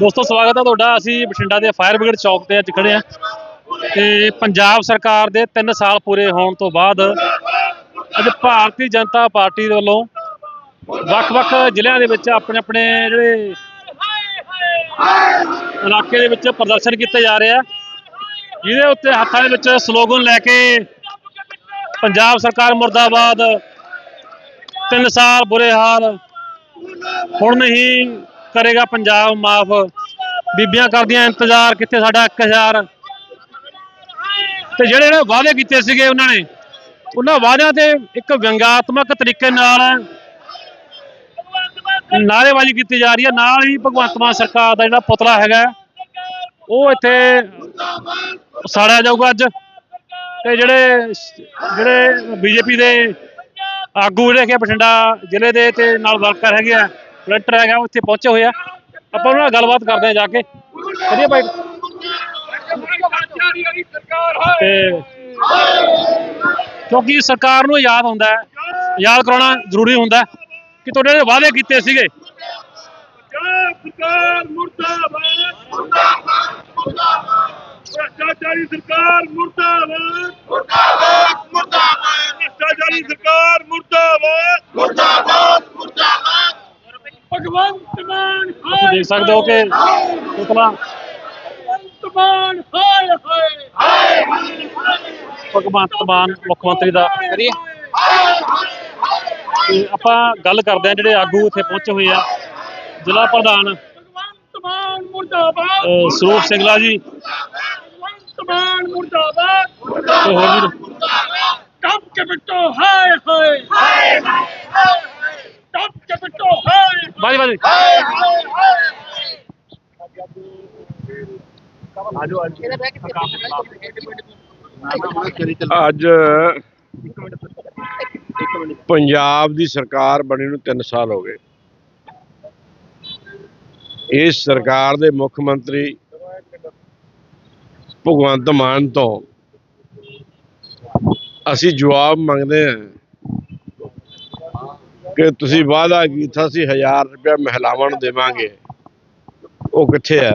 ਦੋਸਤੋ, ਸਵਾਗਤ ਹੈ ਤੁਹਾਡਾ। ਅਸੀਂ ਬਠਿੰਡਾ ਦੇ ਫਾਇਰ ਬ੍ਰਿਗੇਡ ਚੌਕ ਤੇ ਅੱਜ ਖੜੇ ਆ। ਤੇ ਪੰਜਾਬ ਸਰਕਾਰ ਦੇ 3 ਸਾਲ ਪੂਰੇ ਹੋਣ ਤੋਂ ਬਾਅਦ ਅੱਜ ਭਾਰਤੀ ਜਨਤਾ ਪਾਰਟੀ ਦੇ ਵੱਲੋਂ ਵੱਖ-ਵੱਖ ਜ਼ਿਲ੍ਹਿਆਂ ਦੇ ਵਿੱਚ ਆਪਣੇ ਆਪਣੇ ਜਿਹੜੇ ਇਲਾਕੇ ਦੇ ਵਿੱਚ ਪ੍ਰਦਰਸ਼ਨ ਕੀਤੇ ਜਾ ਰਹੇ ਆ। ਜਿਹਦੇ ਉੱਤੇ ਹੱਥਾਂ ਦੇ ਵਿੱਚ ਸਲੋਗਨ ਲੈ ਕੇ ਪੰਜਾਬ ਸਰਕਾਰ ਮੁਰਦਾਬਾਦ 3 ਸਾਲ ਬੁਰੇ ਹਾਲ, ਹੁਣ ਨਹੀਂ ਕਰੇਗਾ ਪੰਜਾਬ ਮਾਫ। ਬੀਬੀਆਂ ਕਰਦੀਆਂ ਇੰਤਜ਼ਾਰ, ਕਿੱਥੇ ਸਾਡਾ 1000 ਤੇ ਜਿਹੜੇ ਜਿਹੜੇ ਵਾਅਦੇ ਕੀਤੇ ਸੀਗੇ ਉਹਨਾਂ ਨੇ, ਉਹਨਾਂ ਵਾਅਦਿਆਂ ਤੇ ਇੱਕ ਵਿਅੰਗਾਤਮਕ ਤਰੀਕੇ ਨਾਲ ਨਾਅਰੇਬਾਜ਼ੀ ਕੀਤੀ ਜਾ ਰਹੀ ਹੈ। ਨਾਲ ਹੀ ਭਗਵੰਤ ਮਾਨ ਸਰਕਾਰ ਦਾ ਜਿਹੜਾ ਪੁਤਲਾ ਹੈਗਾ, ਉਹ ਇੱਥੇ ਸਾੜਿਆ ਜਾਊਗਾ ਅੱਜ। ਤੇ ਜਿਹੜੇ ਜਿਹੜੇ ਬੀਜੇਪੀ ਦੇ ਆਗੂ ਜਿਹੜੇ ਕਿ ਬਠਿੰਡਾ ਜ਼ਿਲ੍ਹੇ ਦੇ ਤੇ ਨਾਲ ਵਰਕਰ ਹੈਗੇ ਆ ਕਲੈਕਟਰ ਹੈਗਾ, ਉਹ ਇੱਥੇ ਪਹੁੰਚੇ ਹੋਏ ਆ। ਆਪਾਂ ਉਹਨਾਂ ਨਾਲ ਗੱਲਬਾਤ ਕਰਦੇ ਆ ਜਾ ਕੇ। ਵਧੀਆ ਭਾਈ। ਤੇ ਕਿਉਂਕਿ ਸਰਕਾਰ ਨੂੰ ਯਾਦ ਹੁੰਦਾ ਹੈ, ਯਾਦ ਕਰਾਉਣਾ ਜ਼ਰੂਰੀ ਹੁੰਦਾ ਹੈ ਕਿ ਤੁਹਾਡੇ ਜਿਹੜੇ ਵਾਅਦੇ ਕੀਤੇ ਸੀਗੇ। ਸਰਕਾਰ ਮੁਰਦਾਬਾਦ ਭ੍ਰਸ਼ਟਾਚਾਰੀ ਸਰਕਾਰ ਮੁਰਦਾਬਾਦ ਮੁਰਦਾਬਾਦ ਮੁਰਦਾਬਾਦ ਭ੍ਰਸ਼ਟਾਚਾਰੀ ਸਰਕਾਰ ਮੁਰਦਾਬਾਦ ਮੁਰਦਾਬਾਦ ਮੁਰਦਾਬਾਦ। ਭਗਵੰਤ ਮਾਨ ਤੁਸੀਂ ਦੇਖ ਸਕਦੇ ਹੋ ਕਿ ਪੁਤਲਾ। ਭਗਵੰਤ ਮਾਨ ਹਾਏ ਹਾਏ। ਭਗਵੰਤ ਮਾਨ ਮੁੱਖ ਮੰਤਰੀ ਦਾ। ਕਰੀਏ। ਤੇ ਆਪਾਂ ਗੱਲ ਕਰਦੇ ਆ ਜਿਹੜੇ ਆਗੂ ਇੱਥੇ ਪਹੁੰਚੇ ਹੋਏ ਆ। ਜ਼ਿਲ੍ਹਾ ਪ੍ਰਧਾਨ ਭਗਵੰਤ ਮਾਨ ਮੁਰਦਾਬਾਦ। ਅਹ, ਸਰੂਪ ਸਿੰਘਲਾ ਜੀ। ਭਗਵੰਤ ਮਾਨ ਮੁਰਦਾਬਾਦ। ਤੇ ਹੋਰ ਵੀ ਟੱਪ ਕੇ ਬਿੱਟੋ ਹਾਏ ਹਾਏ ਹਾਏ ਟੱਪ ਕੇ ਬਿੱਟੋ ਬਾਜੀ ਅੱਜ ਪੰਜਾਬ ਦੀ ਸਰਕਾਰ ਬਣੀ ਨੂੰ 3 ਸਾਲ ਹੋ ਗਏ। ਇਸ ਸਰਕਾਰ ਦੇ ਮੁੱਖ ਮੰਤਰੀ ਭਗਵੰਤ ਮਾਨ ਤੋਂ ਅਸੀਂ ਜਵਾਬ ਮੰਗਦੇ ਹਾਂ। ਕਿ ਤੁਸੀਂ ਵਾਅਦਾ ਕੀਤਾ ਸੀ 1000 ਰੁਪਏ ਮਹਿਲਾਵਾਂ ਨੂੰ ਦੇਵਾਂਗੇ। ਉਹ ਕਿੱਥੇ ਹੈ?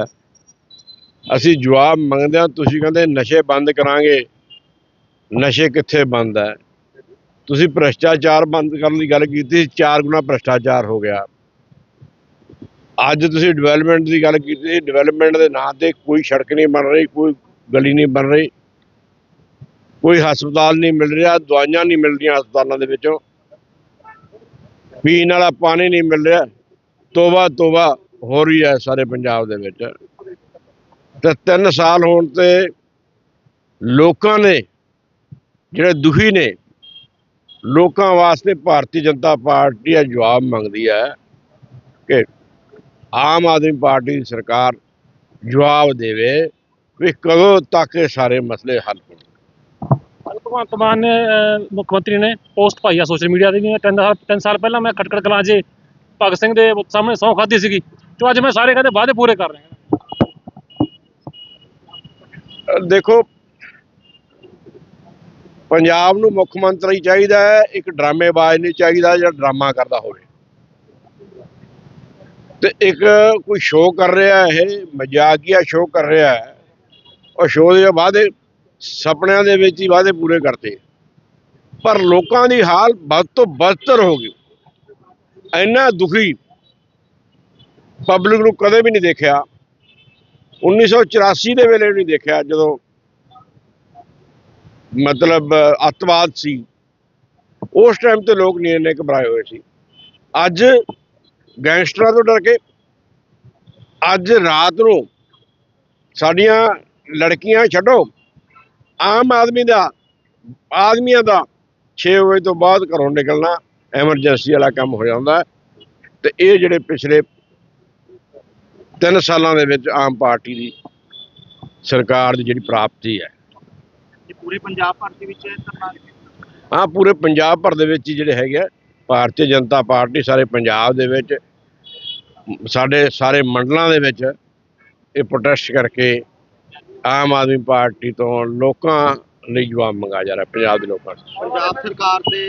ਅਸੀਂ ਜਵਾਬ ਮੰਗਦੇ ਹਾਂ ਤੁਸੀਂ ਕਹਿੰਦੇ ਨਸ਼ੇ ਬੰਦ ਕਰਾਂਗੇ। ਨਸ਼ੇ ਕਿੱਥੇ ਬੰਦ ਹੈ? ਤੁਸੀਂ ਭ੍ਰਸ਼ਟਾਚਾਰ ਬੰਦ ਕਰਨ ਦੀ ਗੱਲ ਕੀਤੀ ਸੀ, ਚਾਰ ਗੁਣਾ ਭ੍ਰਸ਼ਟਾਚਾਰ ਹੋ ਗਿਆ। ਅੱਜ ਤੁਸੀਂ ਡਿਵੈਲਪਮੈਂਟ ਦੀ ਗੱਲ ਕੀਤੀ ਡਿਵੈਲਪਮੈਂਟ ਦੇ ਨਾਂ ਤੇ ਕੋਈ ਸੜਕ ਨਹੀਂ ਬਣ ਰਹੀ ਕੋਈ ਗਲੀ ਨਹੀਂ ਬਣ ਰਹੀ। ਕੋਈ ਹਸਪਤਾਲ ਨਹੀਂ ਮਿਲ ਰਿਹਾ ਦਵਾਈਆਂ ਨਹੀਂ ਮਿਲ ਰਹੀਆਂ ਹਸਪਤਾਲਾਂ ਦੇ ਵਿੱਚੋਂ। ਪੀਣ ਵਾਲਾ ਪਾਣੀ ਨਹੀਂ ਮਿਲ ਰਿਹਾ। ਤੋਬਾ ਤੋਬਾ ਹੋ ਰਹੀ ਹੈ ਸਾਰੇ ਪੰਜਾਬ ਦੇ ਵਿੱਚ। ਤੇ 3 ਸਾਲ ਹੋਣ ਤੇ ਲੋਕਾਂ ਨੇ, ਜਿਹੜੇ ਦੁਖੀ ਨੇ, ਲੋਕਾਂ ਵਾਸਤੇ ਭਾਰਤੀ ਜਨਤਾ ਪਾਰਟੀ ਇਹ ਜਵਾਬ ਮੰਗਦੀ ਹੈ ਕਿ ਆਮ ਆਦਮੀ ਪਾਰਟੀ ਦੀ ਸਰਕਾਰ ਜਵਾਬ ਦੇਵੇ ਵੀ ਕਦੋਂ ਤੱਕ ਇਹ ਸਾਰੇ ਮਸਲੇ ਹੱਲ ਹੋਣ। ਭਗਵੰਤ ਮਾਨ ਨੇ ਅਹ, ਮੁੱਖ ਮੰਤਰੀ ਨੇ ਪੋਸਟ ਪਾਈ ਆ ਸੋਸ਼ਲ ਮੀਡੀਆ ਤੇ ਵੀ ਤਿੰਨ ਸਾਲ ਤਿੰਨ ਸਾਲ ਪਹਿਲਾਂ ਮੈਂ ਖਟਕੜ ਕਲਾਂ 'ਚ ਭਗਤ ਸਿੰਘ ਦੇ ਸਾਹਮਣੇ ਸਹੁੰ ਖਾਧੀ ਸੀਗੀ ਤੇ ਅੱਜ ਮੈਂ ਸਾਰੇ ਕਹਿੰਦੇ ਵਾਅਦੇ ਪੂਰੇ ਕਰ ਰਿਹਾ ਦੇਖੋ ਪੰਜਾਬ ਨੂੰ ਮੁੱਖ ਮੰਤਰੀ ਚਾਹੀਦਾ ਹੈ ਇੱਕ ਡਰਾਮੇਬਾਜ਼ ਨਹੀਂ ਚਾਹੀਦਾ ਜਿਹੜਾ ਡਰਾਮਾ ਕਰਦਾ ਹੋਵੇ। ਤੇ ਇੱਕ ਕੋਈ ਸ਼ੋਅ ਕਰ ਰਿਹਾ ਹੈ ਇਹ ਮਜ਼ਾਕੀਆ ਸ਼ੋਅ ਕਰ ਰਿਹਾ ਹੈ ਉਹ ਸ਼ੋਅ ਦੇ ਵਾਅਦੇ ਸੁਪਨਿਆਂ ਦੇ ਵਿੱਚ ਹੀ ਵਾਅਦੇ ਪੂਰੇ ਕਰਤੇ। ਪਰ ਲੋਕਾਂ ਦੀ ਹਾਲ ਬਦ ਤੋਂ ਬਦਤਰ ਹੋ ਗਈ। ਇੰਨਾ ਦੁਖੀ ਪਬਲਿਕ ਨੂੰ ਕਦੇ ਵੀ ਨਹੀਂ ਦੇਖਿਆ। 1984 ਦੇ ਵੇਲੇ ਨਹੀਂ ਦੇਖਿਆ, ਜਦੋਂ ਮਤਲਬ ਅੱਤਵਾਦ ਸੀ। ਉਸ ਟਾਈਮ ਤੇ ਲੋਕ ਨਹੀਂ ਇੰਨੇ ਘਬਰਾਏ ਹੋਏ ਸੀ। ਅੱਜ ਗੈਂਗਸਟਰਾਂ ਤੋਂ ਡਰ ਕੇ, ਅੱਜ ਰਾਤ ਨੂੰ ਸਾਡੀਆਂ ਲੜਕੀਆਂ ਛੱਡੋ। ਆਮ ਆਦਮੀ ਦਾ ਆਦਮੀਆਂ ਦਾ 6 ਵਜੇ ਤੋਂ ਬਾਅਦ ਘਰੋਂ ਨਿਕਲਣਾ ਐਮਰਜੈਂਸੀ ਵਾਲਾ ਕੰਮ ਹੋ ਜਾਂਦਾ ਤੇ ਇਹ ਜਿਹੜੇ ਪਿਛਲੇ ਤਿੰਨ ਸਾਲਾਂ ਦੇ ਵਿੱਚ ਆਮ ਪਾਰਟੀ ਦੀ ਸਰਕਾਰ ਦੀ ਜਿਹੜੀ ਪ੍ਰਾਪਤੀ ਹੈ। ਪੂਰੇ ਪੰਜਾਬ ਭਰ ਦੇ ਵਿੱਚ ਹਾਂ ਪੂਰੇ ਪੰਜਾਬ ਭਰ ਦੇ ਵਿੱਚ ਜਿਹੜੇ ਹੈਗੇ ਆ, ਭਾਰਤੀ ਜਨਤਾ ਪਾਰਟੀ ਸਾਰੇ ਪੰਜਾਬ ਦੇ ਵਿੱਚ ਸਾਡੇ ਸਾਰੇ ਮੰਡਲਾਂ ਦੇ ਵਿੱਚ ਇਹ ਪ੍ਰੋਟੈਸਟ ਕਰਕੇ ਆਮ ਆਦਮੀ ਪਾਰਟੀ ਤੋਂ ਲੋਕਾਂ ਲਈ ਜਵਾਬ ਮੰਗਾ ਜਾ ਰਿਹਾ ਪੰਜਾਬ ਦੇ ਲੋਕਾਂ ਤੋਂ। ਪੰਜਾਬ ਸਰਕਾਰ ਦੇ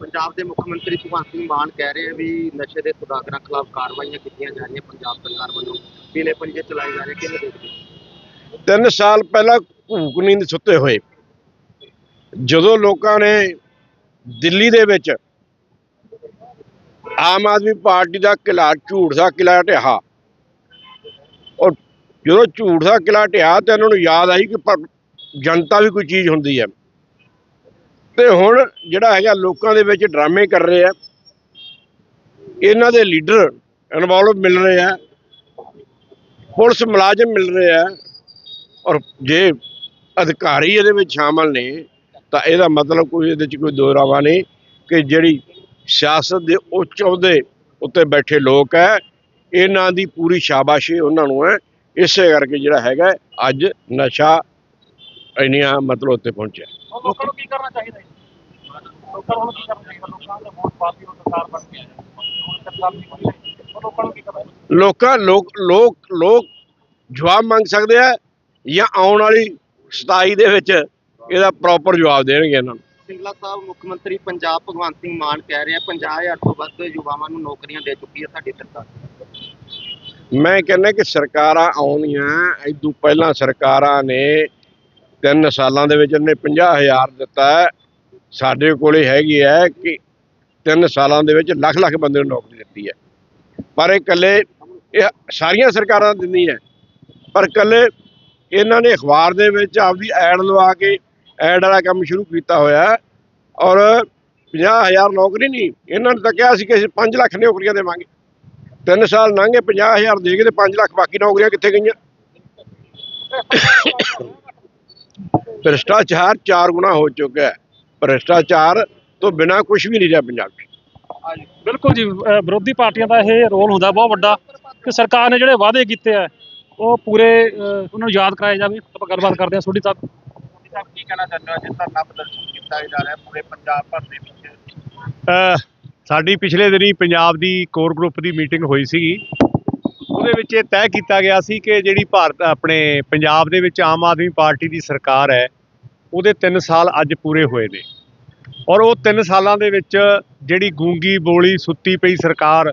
ਪੰਜਾਬ ਦੇ ਮੁੱਖ ਮੰਤਰੀ ਭਗਵੰਤ ਸਿੰਘ ਮਾਨ ਕਹਿ ਰਹੇ ਆ ਵੀ ਨਸ਼ੇ ਦੇ ਸੁਦਾਗਰਾਂ ਖਿਲਾਫ ਕਾਰਵਾਈਆਂ ਕੀਤੀਆਂ ਜਾ ਰਹੀਆਂ ਪੰਜਾਬ ਸਰਕਾਰ ਵੱਲੋਂ। ਪੀਲੇ ਪੰਜੇ ਚਲਾਏ ਜਾ ਰਹੇ ਕਿਵੇਂ ਦੇਖਦੇ? ਤਿੰਨ ਸਾਲ ਪਹਿਲਾਂ ਘੂਕ ਨੀਂਦ ਸੁੱਤੇ ਹੋਏ। ਜਦੋਂ ਲੋਕਾਂ ਨੇ ਦਿੱਲੀ ਦੇ ਵਿੱਚ ਆਮ ਆਦਮੀ ਪਾਰਟੀ ਦਾ ਕਿਲਾ ਝੂਠ ਦਾ ਕਿਲਾ ਔਰ ਜਦੋਂ ਝੂਠ ਦਾ ਕਿਲਾ ਢਿਆ ਤੇ ਇਹਨਾਂ ਨੂੰ ਯਾਦ ਆਈ ਕਿ ਪਰ ਜਨਤਾ ਵੀ ਕੋਈ ਚੀਜ਼ ਹੁੰਦੀ ਹੈ। ਤੇ ਹੁਣ ਜਿਹੜਾ ਹੈਗਾ ਲੋਕਾਂ ਦੇ ਵਿੱਚ ਡਰਾਮੇ ਕਰ ਰਹੇ ਆ। ਇਹਨਾਂ ਦੇ ਲੀਡਰ ਇਨਵੋਲਵ ਮਿਲ ਰਹੇ ਆ। ਪੁਲਿਸ ਮੁਲਾਜ਼ਮ ਮਿਲ ਰਹੇ ਆ। ਔਰ ਜੇ ਅਧਿਕਾਰੀ ਇਹਦੇ ਵਿੱਚ ਸ਼ਾਮਲ ਨੇ, ਤਾਂ ਇਹਦਾ ਮਤਲਬ ਕੋਈ ਇਹਦੇ 'ਚ ਕੋਈ ਦੋਰਾਵਾ ਨਹੀਂ ਕਿ ਜਿਹੜੀ ਸਿਆਸਤ ਦੇ ਉੱਚ ਅਹੁਦੇ ਉੱਤੇ ਬੈਠੇ ਲੋਕ ਹੈ, ਇਹਨਾਂ ਦੀ ਪੂਰੀ ਸ਼ਾਬਾਸ਼ੀ ਉਹਨਾਂ ਨੂੰ ਹੈ। ਇਸੇ ਕਰਕੇ ਜਿਹੜਾ ਹੈਗਾ ਅੱਜ ਨਸ਼ਾ ਇੰਨੀਆਂ ਮਤਲਬ ਉੱਤੇ ਪਹੁੰਚਿਆ। ਲੋਕਾਂ ਨੂੰ ਕੀ ਕਰਨਾ ਚਾਹੀਦਾ ਹੈ ਲੋਕਾਂ ਨੂੰ ਕੀ ਕਰਨਾ ਚਾਹੀਦਾ? ਲੋਕਾਂ ਦਾ ਵੋਟ ਪਾ ਕੇ ਉਹ ਸਰਕਾਰ ਬਣ ਕੇ ਹੁਣ ਸਰਕਾਰ ਨਹੀਂ ਬਣੀ ਲੋਕਾਂ ਨੂੰ ਕੀ ਕਰਨਾ ਲੋਕਾਂ ਲੋਕ ਲੋਕ ਲੋਕ ਜਵਾਬ ਮੰਗ ਸਕਦੇ ਆ ਜਾਂ ਆਉਣ ਵਾਲੀ 27 ਦੇ ਵਿੱਚ ਇਹਦਾ ਪ੍ਰੋਪਰ ਜਵਾਬ ਦੇਣਗੇ ਇਹਨਾਂ ਨੂੰ। ਸਿੰਗਲਾ ਸਾਹਿਬ ਮੁੱਖ ਮੰਤਰੀ ਪੰਜਾਬ ਭਗਵੰਤ ਸਿੰਘ ਮਾਨ ਕਹਿ ਰਿਹਾ 50000 ਤੋਂ ਵੱਧ ਯੁਵਾਵਾਂ ਨੂੰ ਨੌਕਰੀਆਂ ਦੇ ਚੁੱਕੀ ਹੈ ਸਾਡੀ ਸਰਕਾਰ। ਮੈਂ ਕਹਿੰਦਾ ਕਿ ਸਰਕਾਰਾਂ ਆਉਣੀਆਂ ਇਦੋਂ ਪਹਿਲਾਂ ਸਰਕਾਰਾਂ ਨੇ ਤਿੰਨ ਸਾਲਾਂ ਦੇ ਵਿੱਚ ਇਹਨੇ 50000 ਦਿੱਤਾ ਹੈ। ਸਾਡੇ ਕੋਲੇ ਹੈਗੀ ਹੈ ਕਿ ਤਿੰਨ ਸਾਲਾਂ ਦੇ ਵਿੱਚ ਲੱਖ ਲੱਖ ਬੰਦੇ ਨੂੰ ਨੌਕਰੀ ਦਿੱਤੀ ਹੈ। ਪਰ ਇਹ ਇਕੱਲੇ, ਇਹ ਸਾਰੀਆਂ ਸਰਕਾਰਾਂ ਦਿੰਦੀਆਂ ਪਰ ਇਕੱਲੇ ਇਹਨਾਂ ਨੇ ਅਖਬਾਰ ਦੇ ਵਿੱਚ ਆਪਦੀ ਐਡ ਲਵਾ ਕੇ, ਐਡ ਵਾਲਾ ਕੰਮ ਸ਼ੁਰੂ ਕੀਤਾ ਹੋਇਆ ਹੈ ਔਰ 50000 ਨੌਕਰੀ ਨਹੀਂ, ਇਹਨਾਂ ਨੇ ਤਾਂ ਕਿਹਾ ਸੀ ਕਿ ਅਸੀਂ 5 ਲੱਖ ਨੌਕਰੀਆਂ ਦੇਵਾਂਗੇ। ਤਿੰਨ ਸਾਲ ਲੰਘੇ 50000 ਦੇ ਕੇ ਤੇ 5 ਲੱਖ ਬਾਕੀ ਨੌਕਰੀਆਂ ਕਿੱਥੇ ਗਈਆਂ? ਭ੍ਰਿਸ਼ਟਾਚਾਰ ਚਾਰ ਗੁਣਾ ਹੋ ਚੁੱਕਾ ਹੈ। ਭ੍ਰਿਸ਼ਟਾਚਾਰ ਤੋਂ ਬਿਨਾ ਕੁਝ ਵੀ ਨਹੀਂ ਰਿਹਾ ਪੰਜਾਬ। 'ਚ ਬਿਲਕੁਲ ਜੀ ਵਿਰੋਧੀ ਪਾਰਟੀਆਂ ਦਾ ਇਹ ਰੋਲ ਹੁੰਦਾ ਬਹੁਤ ਵੱਡਾ ਕਿ ਸਰਕਾਰ ਨੇ ਜਿਹੜੇ ਵਾਅਦੇ ਕੀਤੇ ਆ ਉਹ ਪੂਰੇ ਉਹਨਾਂ ਨੂੰ ਯਾਦ ਕਰਾਏ ਜਾਵੇ। ਆਪਾਂ ਗੱਲਬਾਤ ਕਰਦੇ ਹਾਂ ਸੋਢੀ ਸਾਹਿਬ। ਕੀ ਕਹਿਣਾ ਚਾਹੁੰਦੇ ਹੋ ਜਿਸ ਤਰ੍ਹਾਂ ਪ੍ਰਦਰਸ਼ਨ ਕੀਤਾ ਜਾ ਰਿਹਾ ਪੂਰੇ ਪੰਜਾਬ ਭਰ ਦੇ ਵਿੱਚ? ਅ, ਸਾਡੀ ਪਿਛਲੇ ਦਿਨੀ ਪੰਜਾਬ ਦੀ ਕੋਰ ਗਰੁੱਪ ਦੀ ਮੀਟਿੰਗ ਹੋਈ ਸੀਗੀ। ਉਹਦੇ ਵਿੱਚ ਇਹ ਤੈਅ ਕੀਤਾ ਗਿਆ ਸੀ ਕਿ ਜਿਹੜੀ ਭਾਰਤ, ਆਪਣੇ ਪੰਜਾਬ ਦੇ ਵਿੱਚ ਆਮ ਆਦਮੀ ਪਾਰਟੀ ਦੀ ਸਰਕਾਰ ਹੈ, ਉਹਦੇ 3 ਸਾਲ ਅੱਜ ਪੂਰੇ ਹੋਏ ਨੇ। ਔਰ ਉਹ 3 ਸਾਲਾਂ ਦੇ ਵਿੱਚ ਜਿਹੜੀ ਗੂੰਗੀ ਬੋਲੀ ਸੁੱਤੀ ਪਈ ਸਰਕਾਰ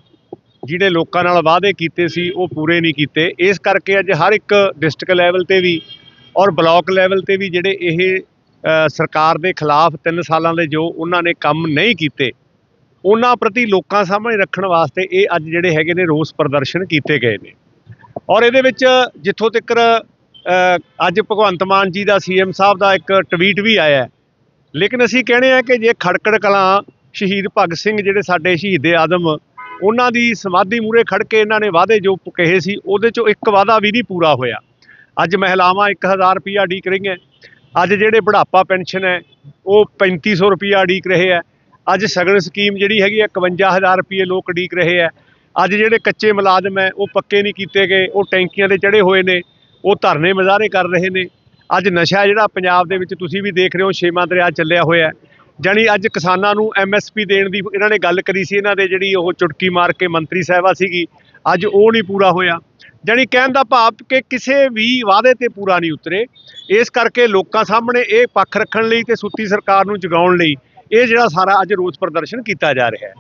ਜਿਹੜੇ ਲੋਕਾਂ ਨਾਲ ਵਾਅਦੇ ਕੀਤੇ ਸੀ, ਉਹ ਪੂਰੇ ਨਹੀਂ ਕੀਤੇ। ਇਸ ਕਰਕੇ ਅੱਜ ਹਰ ਇੱਕ ਡਿਸਟ੍ਰਿਕਟ ਲੈਵਲ ਤੇ ਵੀ ਔਰ ਬਲਾਕ ਲੈਵਲ ਤੇ ਵੀ ਜਿਹੜੇ ਇਹ ਸਰਕਾਰ ਦੇ ਖਿਲਾਫ 3 ਸਾਲਾਂ ਦੇ ਜੋ ਉਹਨਾਂ ਨੇ ਕੰਮ ਨਹੀਂ ਕੀਤੇ ਉਹਨਾਂ ਪ੍ਰਤੀ ਲੋਕਾਂ ਸਾਹਮਣੇ ਰੱਖਣ ਵਾਸਤੇ ਇਹ ਅੱਜ ਜਿਹੜੇ ਹੈਗੇ ਨੇ ਰੋਸ ਪ੍ਰਦਰਸ਼ਨ ਕੀਤੇ ਗਏ ਨੇ। ਔਰ ਇਹਦੇ ਵਿੱਚ ਜਿੱਥੋਂ ਤੱਕ ਅੱਜ ਭਗਵੰਤ ਮਾਨ ਜੀ ਦਾ ਸੀਐਮ ਸਾਹਿਬ ਦਾ ਇੱਕ ਟਵੀਟ ਵੀ ਆਇਆ ਲੇਕਿਨ ਅਸੀਂ ਕਹਿੰਦੇ ਆ ਕਿ ਜੇ ਖੜਕੜ ਕਲਾਂ ਸ਼ਹੀਦ ਭਗਤ ਸਿੰਘ ਜਿਹੜੇ ਸਾਡੇ ਸ਼ਹੀਦੇ ਆਦਮ ਉਹਨਾਂ ਦੀ ਸਮਾਧੀ ਮੂਰੇ ਖੜ ਕੇ ਇਹਨਾਂ ਨੇ ਵਾਅਦੇ ਜੋ ਕਹੇ ਸੀ, ਉਹਦੇ ਚੋਂ ਇੱਕ ਵਾਅਦਾ ਵੀ ਨਹੀਂ ਪੂਰਾ ਹੋਇਆ। ਅੱਜ ਮਹਿਲਾਵਾਂ 1000 ਰੁਪਿਆ ਡੀਕ ਰਹੀਆਂ। ਅੱਜ ਜਿਹੜੇ ਬੁਢਾਪਾ ਪੈਨਸ਼ਨ ਹੈ, ਉਹ 3500 ਰੁਪਿਆ ਡੀਕ ਰਹੇ ਹੈ। ਅੱਜ ਸਗਨ ਸਕੀਮ ਜਿਹੜੀ ਹੈਗੀ ਹੈ 51000 ਰੁਪਏ ਲੋਕ ਉਡੀਕ ਰਹੇ ਹੈ ਅੱਜ ਜਿਹੜੇ ਕੱਚੇ ਮੁਲਾਜ਼ਮ ਹੈ, ਉਹ ਪੱਕੇ ਨਹੀਂ ਕੀਤੇ ਗਏ, ਉਹ ਟੈਂਕੀਆਂ ਤੇ ਚੜੇ ਹੋਏ ਨੇ, ਉਹ ਧਰਨੇ ਮੁਜ਼ਾਹਰੇ ਕਰ ਰਹੇ ਨੇ। ਅੱਜ ਨਸ਼ਾ ਜਿਹੜਾ ਪੰਜਾਬ ਦੇ ਵਿੱਚ ਤੁਸੀਂ ਵੀ ਦੇਖ ਰਹੇ ਹੋ, ਛੇਵਾਂ ਦਰਿਆ ਚੱਲਿਆ ਹੋਇਆ ਹੈ। ਜਾਣੀ ਅੱਜ ਕਿਸਾਨਾਂ ਨੂੰ ਐਮਐਸਪੀ ਦੇਣ ਦੀ ਇਹਨਾਂ ਨੇ ਗੱਲ ਕਰੀ ਸੀ, ਇਹਨਾਂ ਦੇ ਜਿਹੜੀ ਉਹ ਚੁਟਕੀ ਮਾਰ ਕੇ ਮੰਤਰੀ ਸਾਹਿਬਾ ਸੀਗੀ, ਅੱਜ ਉਹ ਨਹੀਂ ਪੂਰਾ ਹੋਇਆ। ਜਾਣੀ ਕਹਿਣ ਦਾ ਭਾਵ ਕਿ ਕਿਸੇ ਵੀ ਵਾਅਦੇ ਤੇ ਪੂਰਾ ਨਹੀਂ ਉਤਰੇ। ਇਸ ਕਰਕੇ ਲੋਕਾਂ ਸਾਹਮਣੇ ਇਹ ਪੱਖ ਰੱਖਣ ਲਈ ਤੇ ਸੁੱਤੀ ਸਰਕਾਰ ਨੂੰ ਜਗਾਉਣ ਲਈ ਇਹ ਜਿਹੜਾ ਸਾਰਾ ਅੱਜ ਰੋਸ ਪ੍ਰਦਰਸ਼ਨ ਕੀਤਾ ਜਾ ਰਿਹਾ ਹੈ।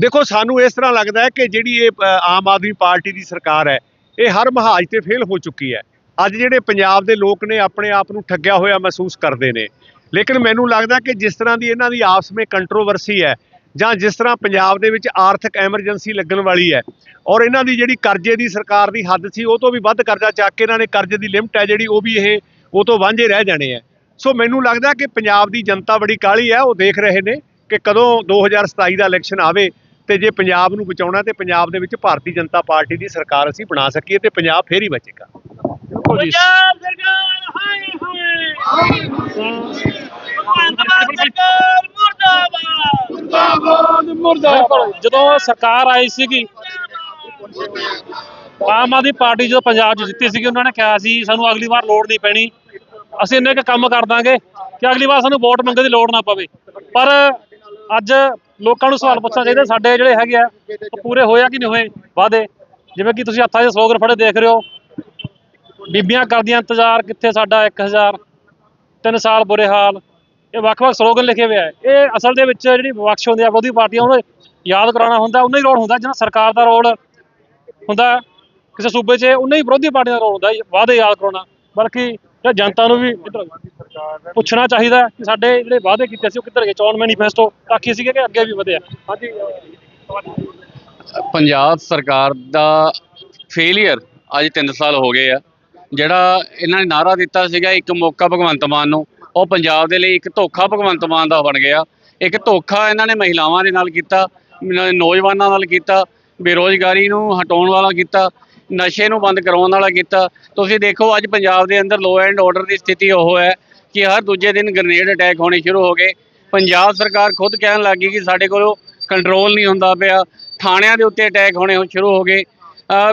ਦੇਖੋ, ਸਾਨੂੰ ਇਸ ਤਰ੍ਹਾਂ ਲੱਗਦਾ ਹੈ ਕਿ ਜਿਹੜੀ ਇਹ ਆਮ ਆਦਮੀ ਪਾਰਟੀ ਦੀ ਸਰਕਾਰ ਹੈ, ਇਹ ਹਰ ਮਹਾਜ ਤੇ ਫੇਲ ਹੋ ਚੁੱਕੀ ਹੈ। ਅੱਜ ਜਿਹੜੇ ਪੰਜਾਬ ਦੇ ਲੋਕ ਨੇ, ਆਪਣੇ ਆਪ ਨੂੰ ਠੱਗਿਆ ਹੋਇਆ ਮਹਿਸੂਸ ਕਰਦੇ ਨੇ। ਲੇਕਿਨ ਮੈਨੂੰ ਲੱਗਦਾ ਕਿ ਜਿਸ ਤਰ੍ਹਾਂ ਦੀ ਇਹਨਾਂ ਦੀ ਆਪਸ ਵਿੱਚ ਕੰਟਰੋਵਰਸੀ ਹੈ, ਜਾਂ ਜਿਸ ਤਰ੍ਹਾਂ ਪੰਜਾਬ ਦੇ ਵਿੱਚ ਆਰਥਿਕ ਐਮਰਜੈਂਸੀ ਲੱਗਣ ਵਾਲੀ ਹੈ, ਔਰ ਇਹਨਾਂ ਦੀ ਜਿਹੜੀ ਕਰਜ਼ੇ ਦੀ ਸਰਕਾਰ ਦੀ ਹੱਦ ਸੀ, ਉਹ ਤੋਂ ਵੀ ਵੱਧ ਕਰਜ਼ਾ ਚੱਕ ਕੇ ਇਹਨਾਂ ਨੇ, ਕਰਜ਼ੇ ਦੀ ਲਿਮਟ ਹੈ ਜਿਹੜੀ, ਉਹ ਵੀ ਇਹ, ਉਹ ਤੋਂ ਵਾਂਝੇ ਰਹਿ ਜਾਣੇ ਆ। ਸੋ ਮੈਨੂੰ ਲੱਗਦਾ ਕਿ ਪੰਜਾਬ ਦੀ ਜਨਤਾ ਬੜੀ ਕਾਹਲੀ ਹੈ ਉਹ ਦੇਖ ਰਹੇ ਨੇ ਕਿ ਕਦੋਂ 2027 ਦਾ ਇਲੈਕਸ਼ਨ ਆਵੇ ਤੇ ਜੇ ਪੰਜਾਬ ਨੂੰ ਬਚਾਉਣਾ ਤੇ ਪੰਜਾਬ ਦੇ ਵਿੱਚ ਭਾਰਤੀ ਜਨਤਾ ਪਾਰਟੀ ਦੀ ਸਰਕਾਰ ਅਸੀਂ ਬਣਾ ਸਕੀਏ ਤੇ ਪੰਜਾਬ ਫੇਰ ਹੀ ਬਚੇਗਾ। ਬਿਲਕੁਲ ਜੀ। ਪੰਜਾਬ ਸਰਕਾਰ ਮੁਰਦਾਬਾਦ। ਜਦੋਂ ਸਰਕਾਰ ਆਈ ਸੀਗੀ ਆਮ ਆਦਮੀ ਪਾਰਟੀ ਜਦੋਂ ਪੰਜਾਬ 'ਚ ਜਿੱਤੀ ਸੀਗੀ ਉਹਨਾਂ ਨੇ ਕਿਹਾ ਸੀ ਸਾਨੂੰ ਅਗਲੀ ਵਾਰ ਲੋੜ ਨਹੀਂ ਪੈਣੀ। ਅਸੀਂ ਇੰਨੇ ਕੁ ਕੰਮ ਕਰ ਦਾਂਗੇ ਕਿ ਅਗਲੀ ਵਾਰ ਸਾਨੂੰ ਵੋਟ ਮੰਗਣ ਦੀ ਲੋੜ ਨਾ ਪਵੇ। ਪਰ ਅੱਜ ਲੋਕਾਂ ਨੂੰ ਸਵਾਲ ਪੁੱਛਣਾ ਚਾਹੀਦਾ, ਸਾਡੇ ਜਿਹੜੇ ਹੈਗੇ ਆ, ਉਹ ਪੂਰੇ ਹੋਏ ਆ ਕਿ ਨਹੀਂ ਹੋਏ? ਵਾਅਦੇ। ਜਿਵੇਂ ਕਿ ਤੁਸੀਂ ਹੱਥਾਂ 'ਚ ਸਲੋਗਨ ਫੜੇ ਦੇਖ ਰਹੇ ਹੋ। ਬੀਬੀਆਂ ਕਰਦੀਆਂ ਇੰਤਜ਼ਾਰ, ਕਿੱਥੇ ਸਾਡਾ 1000 ਤਿੰਨ ਸਾਲ ਬੁਰੇ ਹਾਲ। ਇਹ ਵੱਖ-ਵੱਖ ਸਲੋਗਨ ਲਿਖੇ ਹੋਏ ਆ। ਇਹ ਅਸਲ ਦੇ ਵਿੱਚ ਜਿਹੜੀ ਬਖਸ਼ ਹੁੰਦੀ ਆ, ਵਿਰੋਧੀ ਪਾਰਟੀਆਂ, ਉਹਨੂੰ ਯਾਦ ਕਰਾਉਣਾ ਹੁੰਦਾ, ਉਹਨਾਂ ਹੀ ਰੋਲ ਹੁੰਦਾ, ਜਿਹਨਾਂ ਸਰਕਾਰ ਦਾ ਰੋਲ ਹੁੰਦਾ, ਕਿਸੇ ਸੂਬੇ 'ਚ ਉਨਾ ਹੀ ਵਿਰੋਧੀ ਪਾਰਟੀਆਂ ਦਾ ਰੋਲ ਹੁੰਦਾ, ਵਾਅਦੇ ਯਾਦ ਕਰਾਉਣਾ। ਬਲਕਿ ਜਿਹੜਾ ਜਨਤਾ ਨੂੰ ਵੀ ਪੁੱਛਣਾ ਚਾਹੀਦਾ ਕਿ ਸਾਡੇ ਜਿਹੜੇ ਵਾਅਦੇ ਕੀਤੇ ਸੀ ਉਹ ਕਿੱਧਰ ਗਏ? ਚੋਣ ਮੈਨੀਫੈਸਟੋ ਬਾਕੀ ਸੀਗੇ ਕਿ ਅੱਗੇ ਵੀ ਵਧਿਆ? ਹਾਂਜੀ। ਪੰਜਾਬ ਸਰਕਾਰ ਦਾ ਫੇਲਿਅਰ ਅੱਜ 3 ਸਾਲ ਹੋ ਗਏ ਆ। ਜਿਹੜਾ ਇਹਨਾਂ ਨੇ ਨਾਰਾ ਦਿੱਤਾ ਸੀਗਾ ਇੱਕ ਮੌਕਾ ਭਗਵੰਤ ਮਾਨ ਨੂੰ, ਉਹ ਪੰਜਾਬ ਦੇ ਲਈ ਇੱਕ ਧੋਖਾ ਭਗਵੰਤ ਮਾਨ ਦਾ ਬਣ ਗਿਆ। ਇੱਕ ਧੋਖਾ ਇਹਨਾਂ ਨੇ ਮਹਿਲਾਵਾਂ ਦੇ ਨਾਲ ਕੀਤਾ ਨੌਜਵਾਨਾਂ ਨਾਲ ਕੀਤਾ, ਬੇਰੋਜ਼ਗਾਰੀ ਨੂੰ ਹਟਾਉਣ ਵਾਲਾ ਕੀਤਾ। ਨਸ਼ੇ ਨੂੰ ਬੰਦ ਕਰਾਉਣ ਵਾਲਾ ਕੀਤਾ। ਤੁਸੀਂ ਦੇਖੋ, ਅੱਜ ਪੰਜਾਬ ਦੇ ਅੰਦਰ ਲੋ ਐਂਡ ਆਰਡਰ ਦੀ ਸਥਿਤੀ ਉਹ ਹੈ ਕਿ ਹਰ ਦੂਜੇ ਦਿਨ ਗ੍ਰਨੇਡ ਅਟੈਕ ਹੋਣੇ ਸ਼ੁਰੂ ਹੋ ਗਏ। ਪੰਜਾਬ ਸਰਕਾਰ ਖੁਦ ਕਹਿਣ ਲੱਗੀ ਕਿ ਸਾਡੇ ਕੋਲੋਂ ਕੰਟਰੋਲ ਨਹੀਂ ਹੁੰਦਾ ਪਿਆ। ਥਾਣਿਆਂ ਦੇ ਉੱਤੇ ਅਟੈਕ ਹੋਣੇ ਹੋ- ਸ਼ੁਰੂ ਹੋ ਗਏ।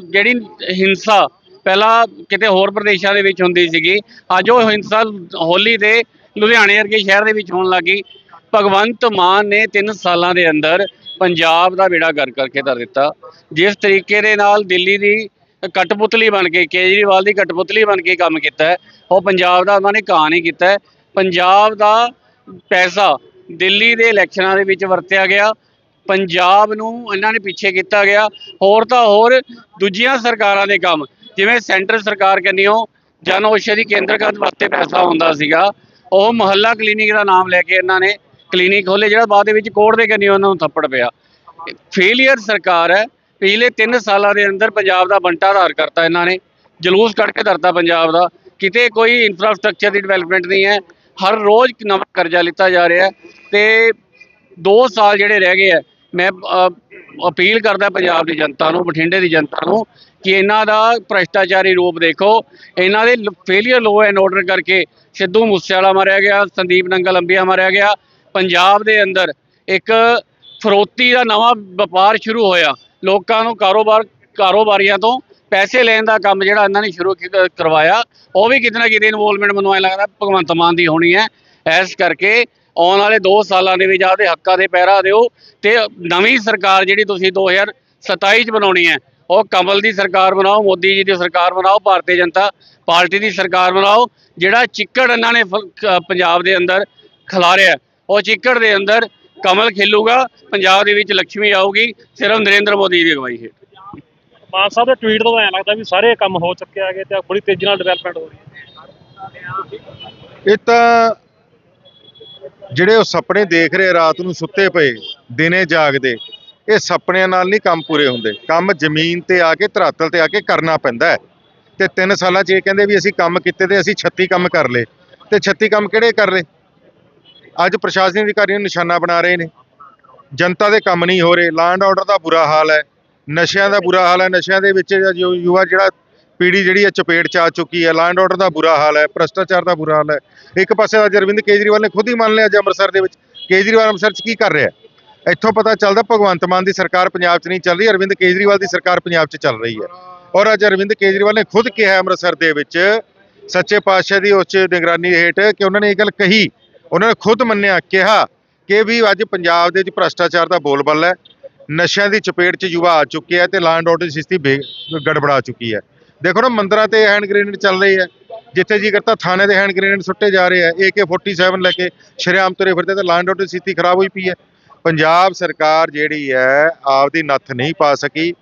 ਜਿਹੜੀ ਹਿੰਸਾ ਪਹਿਲਾਂ ਕਿਤੇ ਹੋਰ ਪ੍ਰਦੇਸ਼ਾਂ ਦੇ ਵਿੱਚ ਹੁੰਦੀ ਸੀਗੀ, ਅੱਜ ਉਹ ਹਿੰਸਾ ਹੋਲੀ ਦੇ ਲੁਧਿਆਣੇ ਵਰਗੇ ਸ਼ਹਿਰ ਦੇ ਵਿੱਚ ਹੋਣ ਲੱਗੀ ਭਗਵੰਤ ਮਾਨ ਨੇ 3 ਸਾਲਾਂ ਦੇ ਅੰਦਰ ਪੰਜਾਬ ਦਾ ਬੇੜਾ ਗਰ ਕਰਕੇ ਧਰ ਦਿੱਤਾ। ਜਿਸ ਤਰੀਕੇ ਦੇ ਨਾਲ ਦਿੱਲੀ ਦੀ ਕਟਪੁਤਲੀ ਬਣ ਕੇ, ਕੇਜਰੀਵਾਲ ਦੀ ਕਟਪੁਤਲੀ ਬਣ ਕੇ ਕੰਮ ਕੀਤਾ ਹੈ। ਉਹ ਪੰਜਾਬ ਦਾ ਉਹਨਾਂ ਨੇ ਕਾਂ ਨਹੀਂ ਕੀਤਾ ਹੈ। ਪੰਜਾਬ ਦਾ ਪੈਸਾ ਦਿੱਲੀ ਦੇ ਇਲੈਕਸ਼ਨਾਂ ਦੇ ਵਿੱਚ ਵਰਤਿਆ ਗਿਆ। ਪੰਜਾਬ ਨੂੰ ਇਹਨਾਂ ਨੇ ਪਿੱਛੇ ਕੀਤਾ ਗਿਆ। ਹੋਰ ਤਾਂ ਹੋਰ ਦੂਜੀਆਂ ਸਰਕਾਰਾਂ ਦੇ ਕੰਮ, ਜਿਵੇਂ ਸੈਂਟਰ ਸਰਕਾਰ ਕੰਨਿਓ ਜਨ ਔਸ਼ਧੀ ਕੇਂਦਰ ਕਰਨ ਵਾਸਤੇ ਪੈਸਾ ਹੁੰਦਾ ਸੀਗਾ। ਉਹ ਮੁਹੱਲਾ ਕਲੀਨਿਕ ਦਾ ਨਾਮ ਲੈ ਕੇ ਇਹਨਾਂ ਨੇ ਕਲੀਨਿਕ ਖੋਲੇ ਜਿਹੜਾ ਬਾਅਦ ਦੇ ਵਿੱਚ ਕੋਰਟ ਦੇ ਕੰਨਿਓ ਉਹਨਾਂ ਨੂੰ ਥੱਪੜ ਪਿਆ। ਫੇਲਿਅਰ ਸਰਕਾਰ ਹੈ। ਪਿਛਲੇ 3 ਸਾਲਾਂ ਦੇ ਅੰਦਰ ਪੰਜਾਬ ਦਾ ਬੰਟਾ ਆਧਾਰ ਕਰਤਾ ਇਹਨਾਂ ਨੇ, ਜਲੂਸ ਕੱਢ ਕੇ ਧਰਤਾ ਪੰਜਾਬ ਦਾ। ਕਿਤੇ ਕੋਈ ਇਨਫਰਾਸਟ੍ਰਕਚਰ ਦੀ ਡਿਵੈਲਪਮੈਂਟ ਨਹੀਂ ਹੈ। ਹਰ ਰੋਜ਼ ਨਵਾਂ ਕਰਜ਼ਾ ਲਿੱਤਾ ਜਾ ਰਿਹਾ ਹੈ ਤੇ 2 ਸਾਲ ਜਿਹੜੇ ਰਹਿ ਗਏ ਆ ਮੈਂ ਅਪੀਲ ਕਰਦਾ ਪੰਜਾਬ ਦੀ ਜਨਤਾ ਨੂੰ, ਬਠਿੰਡੇ ਦੀ ਜਨਤਾ ਨੂੰ ਕਿ ਇਹਨਾਂ ਦਾ ਭ੍ਰਸ਼ਟਾਚਾਰੀ ਰੂਪ ਦੇਖੋ। ਇਹਨਾਂ ਦੇ ਫੇਲਿਅਰ ਲੋ ਐਂਡ ਆਰਡਰ ਕਰਕੇ ਸਿੱਧੂ ਮੂਸੇਵਾਲਾ ਮਾਰਿਆ ਗਿਆ, ਸੰਦੀਪ ਨੰਗਲ ਅੰਬੀਆ ਮਾਰਿਆ ਗਿਆ। ਪੰਜਾਬ ਦੇ ਅੰਦਰ ਇੱਕ ਫਰੋਤੀ ਦਾ ਨਵਾਂ ਵਪਾਰ ਸ਼ੁਰੂ ਹੋਇਆ। ਲੋਕਾਂ ਨੂੰ ਕਾਰੋਬਾਰ, ਕਾਰੋਬਾਰੀਆਂ ਤੋਂ ਪੈਸੇ ਲੈਣ ਦਾ ਕੰਮ ਜਿਹੜਾ ਇਹਨਾਂ ਨੇ ਸ਼ੁਰੂ ਕੀ- ਕਰਵਾਇਆ, ਉਹ ਵੀ ਕਿਤੇ ਨਾ ਕਿਤੇ ਇਨਵੋਲਵਮੈਂਟ ਮੈਨੂੰ ਐਂ ਲੱਗਦਾ ਭਗਵੰਤ ਮਾਨ ਦੀ ਹੋਣੀ ਹੈ। ਇਸ ਕਰਕੇ ਆਉਣ ਵਾਲੇ 2 ਸਾਲਾਂ ਦੇ ਵਿੱਚ ਆਪਦੇ ਹੱਕਾਂ ਦੇ ਪਹਿਰਾ ਦਿਓ ਤੇ ਨਵੀਂ ਸਰਕਾਰ ਜਿਹੜੀ ਤੁਸੀਂ 2027 ਚ ਬਣਾਉਣੀ ਹੈ, ਉਹ ਕਮਲ ਦੀ ਸਰਕਾਰ ਬਣਾਓ, ਮੋਦੀ ਜੀ ਦੀ ਸਰਕਾਰ ਬਣਾਓ, ਭਾਰਤੀ ਜਨਤਾ ਪਾਰਟੀ ਦੀ ਸਰਕਾਰ ਬਣਾਓ, ਜਿਹੜਾ ਚਿੱਕੜ ਇਹਨਾਂ ਨੇ ਫ- ਕ- ਪੰਜਾਬ ਦੇ ਅੰਦਰ ਖਿਲਾਰਿਆ, ਉਹ ਚਿੱਕੜ ਦੇ ਅੰਦਰ ਕਮਲ ਖਿਲੂਗਾ ਪੰਜਾਬ ਦੇ ਵਿੱਚ ਲక్ష్ਮੀ ਆਊਗੀ ਸਿਰਫ ਨਰਿੰਦਰ ਮੋਦੀ ਦੀ ਅਗਵਾਈ ਹੇਠ। ਮਾਨ ਸਾਹਿਬ ਦੇ ਟਵੀਟ ਤੋਂ ਐਂ ਲੱਗਦਾ ਵੀ ਸਾਰੇ ਕੰਮ ਹੋ ਚੁੱਕੇ ਆਗੇ ਤੇ ਬੜੀ ਤੇਜ਼ੀ ਨਾਲ ਡਿਵੈਲਪਮੈਂਟ ਹੋ ਰਹੀ ਹੈ। ਇਹ ਤਾਂ ਜਿਹੜੇ ਉਹ ਸੁਪਨੇ ਦੇਖ ਰਹੇ ਰਾਤ ਨੂੰ ਸੁੱਤੇ ਪਏ ਦਿਨੇ ਜਾਗਦੇ ਇਹ ਸੁਪਨਿਆਂ ਨਾਲ ਨਹੀਂ ਕੰਮ ਪੂਰੇ ਹੁੰਦੇ। ਕੰਮ ਜ਼ਮੀਨ ਤੇ ਆ ਕੇ ਧਰਾਤਲ ਤੇ ਆ ਕੇ ਕਰਨਾ ਪੈਂਦਾ ਹੈ। ਤੇ 3 ਸਾਲਾਂ 'ਚ ਇਹ ਕਹਿੰਦੇ ਵੀ ਅਸੀਂ ਕੰਮ ਕੀਤੇ ਤੇ ਅਸੀਂ 36 ਕੰਮ ਕਰ ਲਏ। ਤੇ 36 ਕੰਮ ਕਿਹੜੇ ਕਰ ਲਏ? ਅੱਜ ਪ੍ਰਸ਼ਾਸਨਿਕ ਅਧਿਕਾਰੀਆਂ ਨੂੰ ਨਿਸ਼ਾਨਾ ਬਣਾ ਰਹੇ ਨੇ। ਜਨਤਾ ਦੇ ਕੰਮ ਨਹੀਂ ਹੋ ਰਹੇ। ਲੈਂਡ ਆਰਡਰ ਦਾ ਬੁਰਾ ਹਾਲ ਹੈ। ਨਸ਼ਿਆਂ ਦਾ ਬੁਰਾ ਹਾਲ ਹੈ। ਨਸ਼ਿਆਂ ਦੇ ਵਿੱਚ ਜੋ ਯੁਵਾ ਜਿਹੜਾ ਪੀੜੀ ਜਿਹੜੀ ਹੈ ਚਪੇਟ ਚ ਆ ਚੁੱਕੀ ਹੈ। ਲੈਂਡ ਆਰਡਰ ਦਾ ਬੁਰਾ ਹਾਲ ਹੈ। ਭ੍ਰਸ਼ਟਾਚਾਰ ਦਾ ਬੁਰਾ ਹਾਲ ਹੈ। ਇੱਕ ਪਾਸੇ ਅੱਜ ਅਰਵਿੰਦ ਕੇਜਰੀਵਾਲ ਨੇ ਖੁਦ ਹੀ ਮੰਨ ਲਿਆ ਅੱਜ ਅੰਮ੍ਰਿਤਸਰ ਦੇ ਵਿੱਚ। ਕੇਜਰੀਵਾਲ ਅੰਮ੍ਰਿਤਸਰ 'ਚ ਕੀ ਕਰ ਰਿਹਾ ਇੱਥੋਂ ਪਤਾ ਚੱਲਦਾ ਭਗਵੰਤ ਮਾਨ ਦੀ ਸਰਕਾਰ ਪੰਜਾਬ 'ਚ ਨਹੀਂ ਚੱਲ ਰਹੀ। ਅਰਵਿੰਦ ਕੇਜਰੀਵਾਲ ਦੀ ਸਰਕਾਰ ਪੰਜਾਬ 'ਚ ਚੱਲ ਰਹੀ ਹੈ। ਔਰ ਅੱਜ ਅਰਵਿੰਦ ਕੇਜਰੀਵਾਲ ਨੇ ਖੁਦ ਕਿਹਾ ਅੰਮ੍ਰਿਤਸਰ ਦੇ ਵਿੱਚ, ਸੱਚੇ ਪਾਤਸ਼ਾਹ ਦੀ ਉੱਚ ਨਿਗਰਾਨੀ ਹੇਠ ਕਿ ਉਹਨਾਂ ਨੇ ਇਹ ਗੱਲ ਕਹੀ ਉਹਨਾਂ ਨੇ ਖੁਦ ਮੰਨਿਆ, ਕਿਹਾ ਕਿ ਵੀ ਅੱਜ ਪੰਜਾਬ ਦੇ ਵਿੱਚ ਭ੍ਰਸ਼ਟਾਚਾਰ ਦਾ ਬੋਲਬਾਲਾ ਹੈ। ਨਸ਼ਿਆਂ ਦੀ ਚਪੇਟ 'ਚ ਯੁਵਾ ਆ ਚੁੱਕੇ ਹੈ ਤੇ ਲਾਂਡ ਆਰਡਰ ਦੀ ਸਥਿਤੀ ਬੇ- ਗੜਬੜਾ ਚੁੱਕੀ ਹੈ। ਦੇਖੋ ਨਾ, ਮੰਦਰਾਂ ਤੇ ਹੈਂਡ ਗ੍ਰੇਨੇਡ ਚੱਲ ਰਹੀ ਹੈ। ਜਿੱਥੇ ਜੀ ਕਰਤਾ, ਥਾਣੇ ਦੇ ਹੈਂਡ ਗ੍ਰੇਨੇਡ ਸੁੱਟੇ ਜਾ ਰਹੇ ਆ AK47 ਲੈ ਕੇ ਸ਼ਰੇਆਮ ਤੁਰੇ ਫਿਰਦੇ ਤੇ ਲਾਂਡ ਆਰਡਰ ਦੀ ਸਥਿਤੀ ਖਰਾਬ ਹੋਈ ਪਈ ਹੈ। ਪੰਜਾਬ ਸਰਕਾਰ ਜਿਹੜੀ ਹੈ, ਆਪਦੀ ਨੱਥ ਨਹੀਂ ਪਾ ਸਕੀ।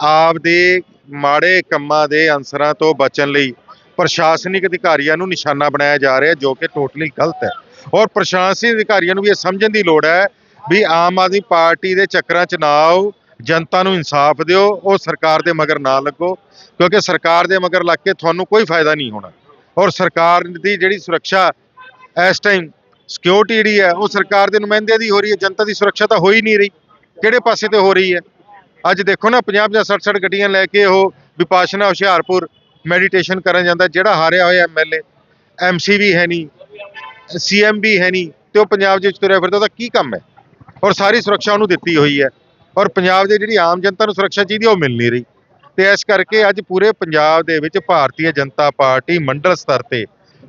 ਆਪਦੇ ਮਾੜੇ ਕੰਮਾਂ ਦੇ ਅਨਸਰਾਂ ਤੋਂ ਬਚਣ ਲਈ ਪ੍ਰਸ਼ਾਸਨਿਕ ਅਧਿਕਾਰੀਆਂ ਨੂੰ ਨਿਸ਼ਾਨਾ ਬਣਾਇਆ ਜਾ ਰਿਹਾ ਜੋ ਕਿ ਟੋਟਲੀ ਗਲਤ ਹੈ। ਔਰ ਪ੍ਰਸ਼ਾਸਨਿਕ ਅਧਿਕਾਰੀਆਂ ਨੂੰ ਵੀ ਇਹ ਸਮਝਣ ਦੀ ਲੋੜ ਹੈ ਵੀ ਆਮ ਆਦਮੀ ਪਾਰਟੀ ਦੇ ਚੱਕਰਾਂ 'ਚ ਨਾ ਆਓ, ਜਨਤਾ ਨੂੰ ਇਨਸਾਫ ਦਿਓ, ਉਹ ਸਰਕਾਰ ਦੇ ਮਗਰ ਨਾ ਲੱਗੋ, ਕਿਉਂਕਿ ਸਰਕਾਰ ਦੇ ਮਗਰ ਲੱਗ ਕੇ ਤੁਹਾਨੂੰ ਕੋਈ ਫਾਇਦਾ ਨਹੀਂ ਹੋਣਾ। ਔਰ ਸਰਕਾਰ ਦੀ ਜਿਹੜੀ ਸੁਰੱਖਿਆ ਇਸ ਟਾਈਮ ਸਿਕਿਉਰਿਟੀ ਜਿਹੜੀ ਹੈ, ਉਹ ਸਰਕਾਰ ਦੇ ਨੁਮਾਇੰਦਿਆਂ ਦੀ ਹੋ ਰਹੀ ਹੈ, ਜਨਤਾ ਦੀ ਸੁਰੱਖਿਆ ਤਾਂ ਹੋ ਹੀ ਨਹੀਂ ਰਹੀ। ਕਿਹੜੇ ਪਾਸੇ ਤੇ ਹੋ ਰਹੀ ਹੈ? ਅੱਜ ਦੇਖੋ ਨਾ 50 ਜਾਂ 60 60 ਗੱਡੀਆਂ ਲੈ ਕੇ ਉਹ ਵਿਪਾਸ਼ਨਾ ਹੁਸ਼ਿਆਰਪੁਰ ਮੈਡੀਟੇਸ਼ਨ ਕਰਨ ਜਾਂਦਾ, ਜਿਹੜਾ ਹਾਰਿਆ ਹੋਇਆ ਐਮਐਲਏ ਐਮਸੀ ਵੀ ਹੈ ਨਹੀਂ। ਸੀਐਮ ਵੀ ਹੈ ਨਹੀਂ ਤੇ ਉਹ ਪੰਜਾਬ ਦੇ ਵਿੱਚ ਤੁਰਿਆ ਫਿਰਦਾ, ਉਹਦਾ ਕੀ ਕੰਮ ਹੈ? ਔਰ ਸਾਰੀ ਸੁਰੱਖਿਆ ਉਹਨੂੰ ਦਿੱਤੀ ਹੋਈ ਹੈ। ਔਰ ਪੰਜਾਬ ਦੇ ਜਿਹੜੀ ਆਮ ਜਨਤਾ ਨੂੰ ਸੁਰੱਖਿਆ ਚਾਹੀਦੀ ਹੈ, ਉਹ ਮਿਲ ਨਹੀਂ ਰਹੀ। ਤੇ ਇਸ ਕਰਕੇ ਅੱਜ ਪੂਰੇ ਪੰਜਾਬ ਦੇ ਵਿੱਚ ਭਾਰਤੀ ਜਨਤਾ ਪਾਰਟੀ ਮੰਡਲ ਸਤਰ ਤੇ